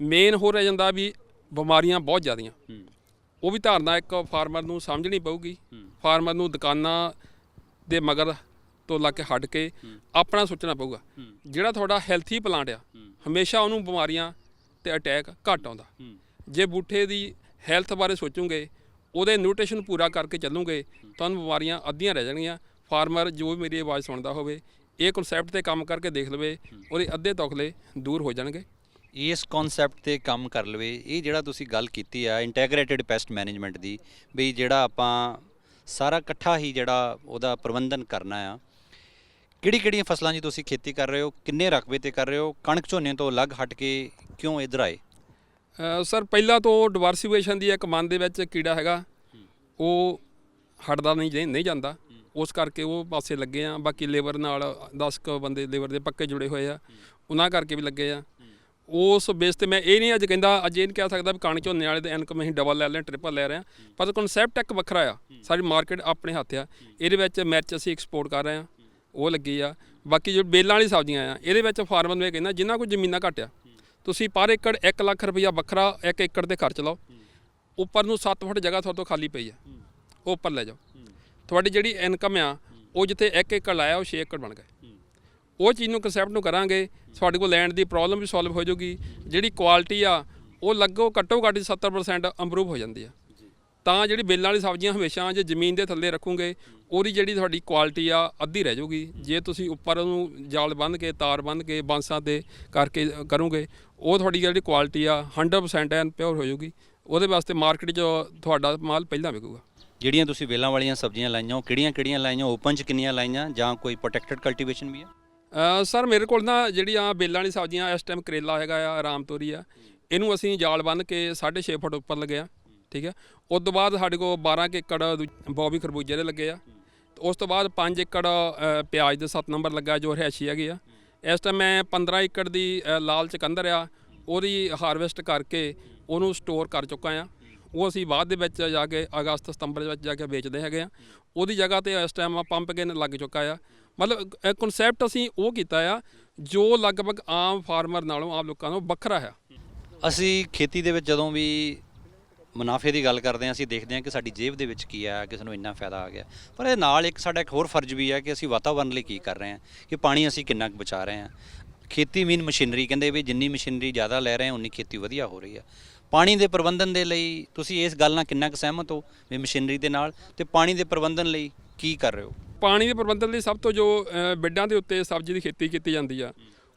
ਮੇਨ ਹੋ ਰਹਿ ਜਾਂਦਾ ਵੀ ਬਿਮਾਰੀਆਂ ਬਹੁਤ ਜ਼ਿਆਦੀਆਂ। ਉਹ ਵੀ ਧਾਰਨਾ ਇੱਕ ਫਾਰਮਰ ਨੂੰ ਸਮਝਣੀ ਪਊਗੀ। ਫਾਰਮਰ ਨੂੰ ਦੁਕਾਨਾਂ ਦੇ ਮਗਰ ਤੋਂ ਲੱਗ ਕੇ ਹਟ ਕੇ ਆਪਣਾ ਸੋਚਣਾ ਪਊਗਾ। ਜਿਹੜਾ ਤੁਹਾਡਾ ਹੈਲਥੀ ਪਲਾਂਟ ਆ ਹਮੇਸ਼ਾ ਉਹਨੂੰ ਬਿਮਾਰੀਆਂ ਤੇ ਅਟੈਕ ਘੱਟ ਆਉਂਦਾ। ਜੇ ਬੂਠੇ ਦੀ ਹੈਲਥ ਬਾਰੇ ਸੋਚੋਗੇ, ਉਹਦੇ ਨਿਊਟ੍ਰੀਸ਼ਨ ਪੂਰਾ ਕਰਕੇ ਚੱਲੋਗੇ, ਤੁਹਾਨੂੰ ਬਿਮਾਰੀਆਂ ਅੱਧੀਆਂ ਰਹਿ ਜਾਣਗੀਆਂ। ਫਾਰਮਰ ਜੋ ਵੀ ਮੇਰੀ ਆਵਾਜ਼ ਸੁਣਦਾ ਹੋਵੇ, ਇਹ ਕਨਸੈਪਟ ਤੇ ਕੰਮ ਕਰਕੇ ਦੇਖ ਲਵੇ, ਉਹਦੇ ਅੱਧੇ ਤੌਖਲੇ ਦੂਰ ਹੋ ਜਾਣਗੇ। ਇਸ ਕਨਸੈਪਟ ਤੇ ਕੰਮ ਕਰ ਲਵੇ, ਇਹ ਜਿਹੜਾ ਤੁਸੀਂ ਗੱਲ ਕੀਤੀ ਆ ਇੰਟੈਗ੍ਰੇਟਿਡ ਪੈਸਟ ਮੈਨੇਜਮੈਂਟ ਦੀ, ਵੀ ਜਿਹੜਾ ਆਪਾਂ ਸਾਰਾ ਇਕੱਠਾ ਹੀ ਜਿਹੜਾ ਉਹਦਾ ਪ੍ਰਬੰਧਨ ਕਰਨਾ ਆ ਕਿਹੜੀ ਕਿਹੜੀਆਂ ਫਸਲਾਂ ਦੀ ਤੁਸੀਂ ਖੇਤੀ ਕਰ ਰਹੇ ਹੋ, ਕਿੰਨੇ ਰਕਬੇ ਤੇ ਕਰ ਰਹੇ ਹੋ, ਕਣਕ ਝੋਨੇ ਤੋਂ ਅਲੱਗ ਹਟ ਕੇ ਕਿਉਂ ਇਧਰ ਆਏ? ਸਰ, ਪਹਿਲਾਂ ਤੋਂ ਡਿਵਰਸੀਫਿਕੇਸ਼ਨ ਦੀ ਇੱਕ ਮਨ ਦੇ ਵਿੱਚ ਕੀੜਾ ਹੈਗਾ। ਉਹ ਹਟਦਾ ਨਹੀਂ ਜੇ- ਨਹੀਂ ਜਾਂਦਾ। ਉਸ ਕਰਕੇ ਉਹ ਪਾਸੇ ਲੱਗੇ ਆ। ਬਾਕੀ ਲੇਬਰ ਨਾਲ 10 ਕ ਬੰਦੇ ਲੇਬਰ ਦੇ ਪੱਕੇ ਜੁੜੇ ਹੋਏ ਆ। ਉਹਨਾਂ ਕਰਕੇ ਵੀ ਲੱਗੇ ਆ। ਉਸ ਬੇਸ ਤੇ ਮੈਂ ਇਹ ਨਹੀਂ ਅੱਜ ਕਹਿੰਦਾ, ਅੱਜ ਇਹ ਨਹੀਂ ਕਹਿ ਸਕਦਾ ਵੀ ਕਣਕ ਝੋਨੇ ਵਾਲੇ ਦੇ ਇਨਕਮ ਅਸੀਂ ਡਬਲ ਲੈ ਰਹੇ ਟ੍ਰਿਪਲ ਲੈ ਰਹੇ। ਆ ਪਰ ਕਨਸੈਪਟ ਇੱਕ ਵੱਖਰਾ ਆ। ਸਾਡੀ ਮਾਰਕੀਟ ਆਪਣੇ ਹੱਥ ਆ। ਇਹਦੇ ਵਿੱਚ ਮਿਰਚ ਅਸੀਂ ਐਕਸਪੋਰਟ ਕਰ ਰਹੇ ਆ। ਉਹ ਲੱਗੀ ਆ। ਬਾਕੀ ਜੋ ਬੇਲਾਂ ਵਾਲੀ ਸਬਜ਼ੀਆਂ ਆ, ਇਹਦੇ ਵਿੱਚ ਫਾਰਮਰ ਨੂੰ ਇਹ ਕਹਿੰਦਾ ਜਿਨ੍ਹਾਂ ਕੋਈ ਜ਼ਮੀਨਾਂ ਘੱਟ ਆ ਤੁਸੀਂ ਪਰ ਏਕੜ 1 ਲੱਖ ਰੁਪਈਆ ਵੱਖਰਾ ਇੱਕ ਏਕੜ ਦੇ ਖਰਚ ਲਓ ਉੱਪਰ ਨੂੰ 7 ਫੁੱਟ ਜਗ੍ਹਾ ਤੁਹਾਡੇ ਤੋਂ ਖਾਲੀ ਪਈ ਆ। ਉਹ ਉੱਪਰ ਲੈ ਜਾਓ। ਤੁਹਾਡੀ ਜਿਹੜੀ ਇਨਕਮ ਆ ਉਹ ਜਿੱਥੇ 1 ਏਕੜ ਲਾਇਆ ਉਹ 6 ਏਕੜ ਬਣ ਗਏ। ਉਹ ਚੀਜ਼ ਨੂੰ ਕਨਸੈਪਟ ਨੂੰ ਕਰਾਂਗੇ ਤੁਹਾਡੇ ਕੋਲ ਲੈਂਡ ਦੀ ਪ੍ਰੋਬਲਮ ਵੀ ਸੋਲਵ ਹੋ ਜਾਊਗੀ। ਜਿਹੜੀ ਕੁਆਲਿਟੀ ਆ ਉਹ ਲੱਗੋ ਘੱਟੋ ਘੱਟ 70% ਇੰਪਰੂਵ ਹੋ ਜਾਂਦੀ ਆ। ਤਾਂ ਜਿਹੜੀ ਬੇਲਾਂ ਵਾਲੀ ਸਬਜ਼ੀਆਂ ਹਮੇਸ਼ਾ ਜੇ ਜ਼ਮੀਨ ਦੇ ਥੱਲੇ ਰੱਖੋਗੇ ਉਹਦੀ ਜਿਹੜੀ ਤੁਹਾਡੀ ਕੁਆਲਿਟੀ ਆ ਅੱਧੀ ਰਹਿ ਜਾਊਗੀ। ਜੇ ਤੁਸੀਂ ਉੱਪਰ ਉਹਨੂੰ ਜਾਲ ਬੰਨ੍ਹ ਕੇ ਤਾਰ ਬੰਨ੍ਹ ਕੇ ਬਾਂਸਾਂ ਤੇ ਕਰਕੇ ਕਰੋਗੇ ਉਹ ਤੁਹਾਡੀ ਜਿਹੜੀ ਕੁਆਲਿਟੀ ਆ 100% ਐਨ ਪਿਓਰ ਹੋ ਜਾਊਗੀ। ਉਹਦੇ ਵਾਸਤੇ ਮਾਰਕੀਟ 'ਚ ਤੁਹਾਡਾ ਮਾਲ ਪਹਿਲਾਂ ਵਿਕੂਗਾ। ਜਿਹੜੀਆਂ ਤੁਸੀਂ ਵੇਲਾਂ ਵਾਲੀਆਂ ਸਬਜ਼ੀਆਂ ਲਾਈਆਂ ਉਹ ਕਿਹੜੀਆਂ ਕਿਹੜੀਆਂ ਲਾਈਆਂ ਓਪਨ ਚ ਕਿੰਨੀਆਂ ਲਾਈਆਂ ਜਾਂ ਕੋਈ ਪ੍ਰੋਟੈਕਟਡ ਕਲਟੀਵੇਸ਼ਨ ਵੀ ਆ? ਸਰ ਮੇਰੇ ਕੋਲ ਨਾ ਜਿਹੜੀਆਂ ਬੇਲਾਂ ਵਾਲੀ ਸਬਜ਼ੀਆਂ ਇਸ ਟਾਈਮ ਕਰੇਲਾ ਹੈਗਾ ਆ ਆਰਾਮ ਤੋਰੀ ਆ ਇਹਨੂੰ ਅਸੀਂ ਜਾਲ ਬੰਨ੍ਹ ਕੇ 6.5 ਫੁੱਟ ਉੱਪਰ ਲਗਿਆ ਠੀਕ ਹੈ? ਉਸ ਤੋਂ ਬਾਅਦ ਸਾਡੇ ਕੋਲ 12 ਕੁ ਏਕੜ ਦੂ- ਬੌਬੀ ਖਰਬੂਜੇ ਦੇ ਲੱਗੇ ਆ। ਤੇ ਉਸ ਤੋਂ ਬਾਅਦ 5 ਏਕੜ ਪਿਆਜ਼ ਦੇ 7 ਨੰਬਰ ਲੱਗਾ ਜੋ ਰਿਹਾਇਸ਼ੀ ਹੈਗੀ ਆ। ਇਸ ਟਾਈਮ ਮੈਂ 15 ਏਕੜ ਦੀ ਲਾਲ ਚਕੰਦਰ ਆ, ਉਹਦੀ ਹਾਰਵੈਸਟ ਕਰਕੇ ਉਹਨੂੰ ਸਟੋਰ ਕਰ ਚੁੱਕਾ ਆ। ਉਹ ਅਸੀਂ ਬਾਅਦ ਦੇ ਵਿੱਚ ਜਾ ਕੇ ਅਗਸਤ, ਸਤੰਬਰ ਦੇ ਵਿੱਚ ਜਾ ਕੇ ਵੇਚਦੇ ਹੈਗੇ ਆ। ਉਹਦੀ ਜਗ੍ਹਾ ਤੇ ਇਸ ਟਾਈਮ ਪੰਪ ਕੇ ਲੱਗ ਚੁੱਕਾ ਆ। ਮਤਲਬ ਕਨਸੈਪਟ ਅਸੀਂ ਉਹ ਕੀਤਾ ਆ, ਜੋ ਲਗਭਗ ਆਮ ਫਾਰਮਰ ਨਾਲੋਂ ਆਮ ਲੋਕਾਂ ਨਾਲੋਂ ਵੱਖਰਾ ਹੈ ਅਸੀਂ ਖੇਤੀ ਦੇ ਵਿੱਚ ਜਦੋਂ ਵੀ ਮੁਨਾਫੇ ਦੀ ਗੱਲ ਕਰਦੇ ਹਾਂ ਅਸੀਂ ਦੇਖਦੇ ਹਾਂ ਕਿ ਸਾਡੀ ਜੇਬ ਦੇ ਵਿੱਚ ਕੀ ਆ ਕਿਸ ਨੂੰ ਇੰਨਾ ਫਾਇਦਾ ਆ ਗਿਆ। ਪਰ ਇਹ ਨਾਲ ਇੱਕ ਸਾਡਾ ਇੱਕ ਹੋਰ ਫਰਜ਼ ਵੀ ਹੈ ਕਿ ਅਸੀਂ ਵਾਤਾਵਰਣ ਲਈ ਕੀ ਕਰ ਰਹੇ ਹਾਂ ਕਿ ਪਾਣੀ ਅਸੀਂ ਕਿੰਨਾ ਕੁ ਬਚਾ ਰਹੇ ਹਾਂ। ਖੇਤੀ ਮੀਨ ਮਸ਼ੀਨਰੀ ਕਹਿੰਦੇ ਵੀ ਜਿੰਨੀ ਮਸ਼ੀਨਰੀ ਜ਼ਿਆਦਾ ਲੈ ਰਹੇ ਹਾਂ ਉਨੀ ਖੇਤੀ ਵਧੀਆ ਹੋ ਰਹੀ ਆ। ਪਾਣੀ ਦੇ ਪ੍ਰਬੰਧਨ ਦੇ ਲਈ ਤੁਸੀਂ ਇਸ ਗੱਲ ਨਾਲ ਕਿੰਨਾ ਕੁ ਸਹਿਮਤ ਹੋ ਵੀ ਮਸ਼ੀਨਰੀ ਦੇ ਨਾਲ? ਤੇ ਪਾਣੀ ਦੇ ਪ੍ਰਬੰਧਨ ਲਈ ਕੀ ਕਰ ਰਹੇ ਹੋ? ਪਾਣੀ ਦੇ ਪ੍ਰਬੰਧਨ ਲਈ ਸਭ ਤੋਂ ਜੋ ਅ, ਬੈੱਡਾਂ ਦੇ ਉੱਤੇ ਸਬਜ਼ੀ ਦੀ ਖੇਤੀ ਕੀਤੀ ਜਾਂਦੀ ਆ।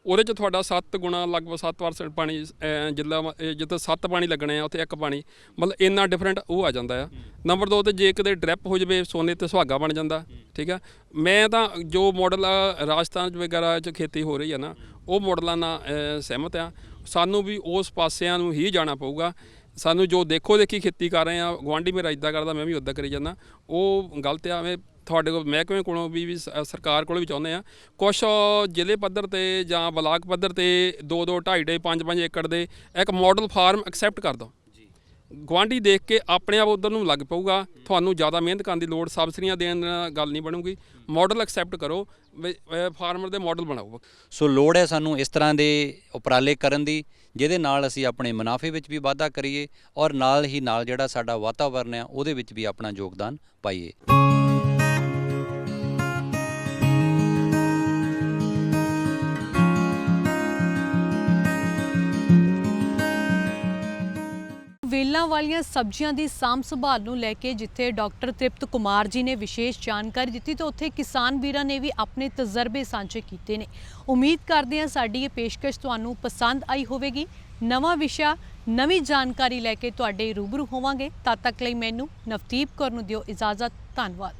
ਉਹਦੇ ਚ ਤੁਹਾਡਾ 7 ਗੁਣਾ ਲਗਭਗ 7% ਪਾਣੀ ਅ, ਜਿੱਦਾਂ ਜਿੱਥੇ 7 ਪਾਣੀ ਲੱਗਣੇ ਆ ਉੱਥੇ ਇੱਕ ਪਾਣੀ। ਮਤਲਬ ਇੰਨਾ ਡਿਫਰੈਂਟ ਉਹ ਆ ਜਾਂਦਾ ਆ। ਨੰਬਰ 2 ਤੇ ਜੇ ਕਿਤੇ ਡ੍ਰਿਪ ਹੋ ਜਵੇ ਸੋਨੇ ਤੇ ਸੁਹਾਗਾ ਬਣ ਜਾਂਦਾ ਠੀਕ ਆ? ਮੈਂ ਤਾਂ ਜੋ ਮਾਡਲ ਰਾਜਸਥਾਨ 'ਚ ਵਗੈਰਾ ਚ ਖੇਤੀ ਹੋ ਰਹੀ ਆ ਨਾ ਉਹ ਮਾਡਲਾਂ ਨਾਲ ਸਹਿਮਤ ਆ। ਸਾਨੂੰ ਵੀ ਉਸ ਪਾਸਿਆਂ ਨੂੰ ਹੀ ਜਾਣਾ ਪਊਗਾ। ਸਾਨੂੰ ਜੋ ਦੇਖੋ ਦੇਖੀ ਖੇਤੀ ਕਰ ਰਹੇ ਆ ਗਵਾਂਢੀ ਮੇਰਾ ਇਦਾਂ ਕਰਦਾ ਮੈਂ ਵੀ ਉਦਾਂ ਕਰੀ ਜਾਂਦਾ। ਉਹ ਗਲਤ ਆ ਮੈਂ ਤੁਹਾਡੇ ਕੋਲ ਮਹਿਕਮੇ ਕੋਲੋਂ ਵੀ ਵੀ ਸ- ਸਰਕਾਰ ਕੋਲੋਂ ਵੀ ਚਾਹੁੰਦੇ ਆ। ਕੁਛ ਜ਼ਿਲ੍ਹੇ ਪੱਧਰ ਤੇ ਜਾਂ ਬਲਾਕ ਪੱਧਰ ਤੇ 2 2 2.5 ਡੇ 5 5 ਏਕੜ ਦੇ ਇੱਕ ਮਾਡਲ ਫਾਰਮ ਐਕਸੈਪਟ ਕਰ ਦੋ। ਗਵਾਂਢੀ ਦੇਖ ਕੇ ਆਪਣੇ ਆਪ ਉਧਰ ਨੂੰ ਲੱਗ ਪਊਗਾ। ਤੁਹਾਨੂੰ ਜ਼ਿਆਦਾ ਮਿਹਨਤ ਕਰਨ ਦੀ ਲੋੜ ਸਬਸਿਡੀਆਂ ਦੇਣ ਨਾਲ ਗੱਲ ਨਹੀਂ ਬਣੂਗੀ। ਮਾਡਲ ਐਕਸੈਪਟ ਕਰੋ। ਫਾਰਮਰ ਦੇ ਮਾਡਲ ਬਣਾਓ। ਸੋ ਲੋੜ ਹੈ ਸਾਨੂੰ ਇਸ ਤਰ੍ਹਾਂ ਦੇ ਉਪਰਾਲੇ ਕਰਨ ਦੀ ਜਿਹਦੇ ਨਾਲ ਅਸੀਂ ਆਪਣੇ ਮੁਨਾਫੇ ਵਿੱਚ ਵੀ ਵਾਧਾ ਕਰੀਏ ਔਰ ਨਾਲ ਹੀ ਨਾਲ ਜਿਹੜਾ ਸਾਡਾ ਵਾਤਾਵਰਨ ਹੈ ਉਹਦੇ ਵਿੱਚ ਵੀ ਆਪਣਾ ਯੋਗਦਾਨ ਪਾਈਏ। ਵੇਲਾਂ ਵਾਲੀਆਂ ਸਬਜ਼ੀਆਂ ਦੀ ਸਾਂਭ ਸੰਭਾਲ ਨੂੰ ਲੈ ਕੇ ਜਿੱਥੇ ਡਾਕਟਰ ਤ੍ਰਿਪਤ ਕੁਮਾਰ ਜੀ ਨੇ ਵਿਸ਼ੇਸ਼ ਜਾਣਕਾਰੀ ਦਿੱਤੀ ਤਾਂ ਉੱਥੇ ਕਿਸਾਨ ਵੀਰਾਂ ਨੇ ਵੀ ਆਪਣੇ ਤਜਰਬੇ ਸਾਂਝੇ ਕੀਤੇ ਨੇ। ਉਮੀਦ ਕਰਦੇ ਹਾਂ ਸਾਡੀ ਇਹ ਪੇਸ਼ਕਸ਼ ਤੁਹਾਨੂੰ ਪਸੰਦ ਆਈ ਹੋਵੇਗੀ। ਨਵਾਂ ਵਿਸ਼ਾ, ਨਵੀਂ ਜਾਣਕਾਰੀ ਲੈ ਕੇ ਤੁਹਾਡੇ ਰੂਬਰੂ ਹੋਵਾਂਗੇ। ਤਦ ਤੱਕ ਲਈ ਮੈਨੂੰ ਨਵਦੀਪ ਕੌਰ ਨੂੰ ਦਿਓ ਇਜਾਜ਼ਤ। ਧੰਨਵਾਦ।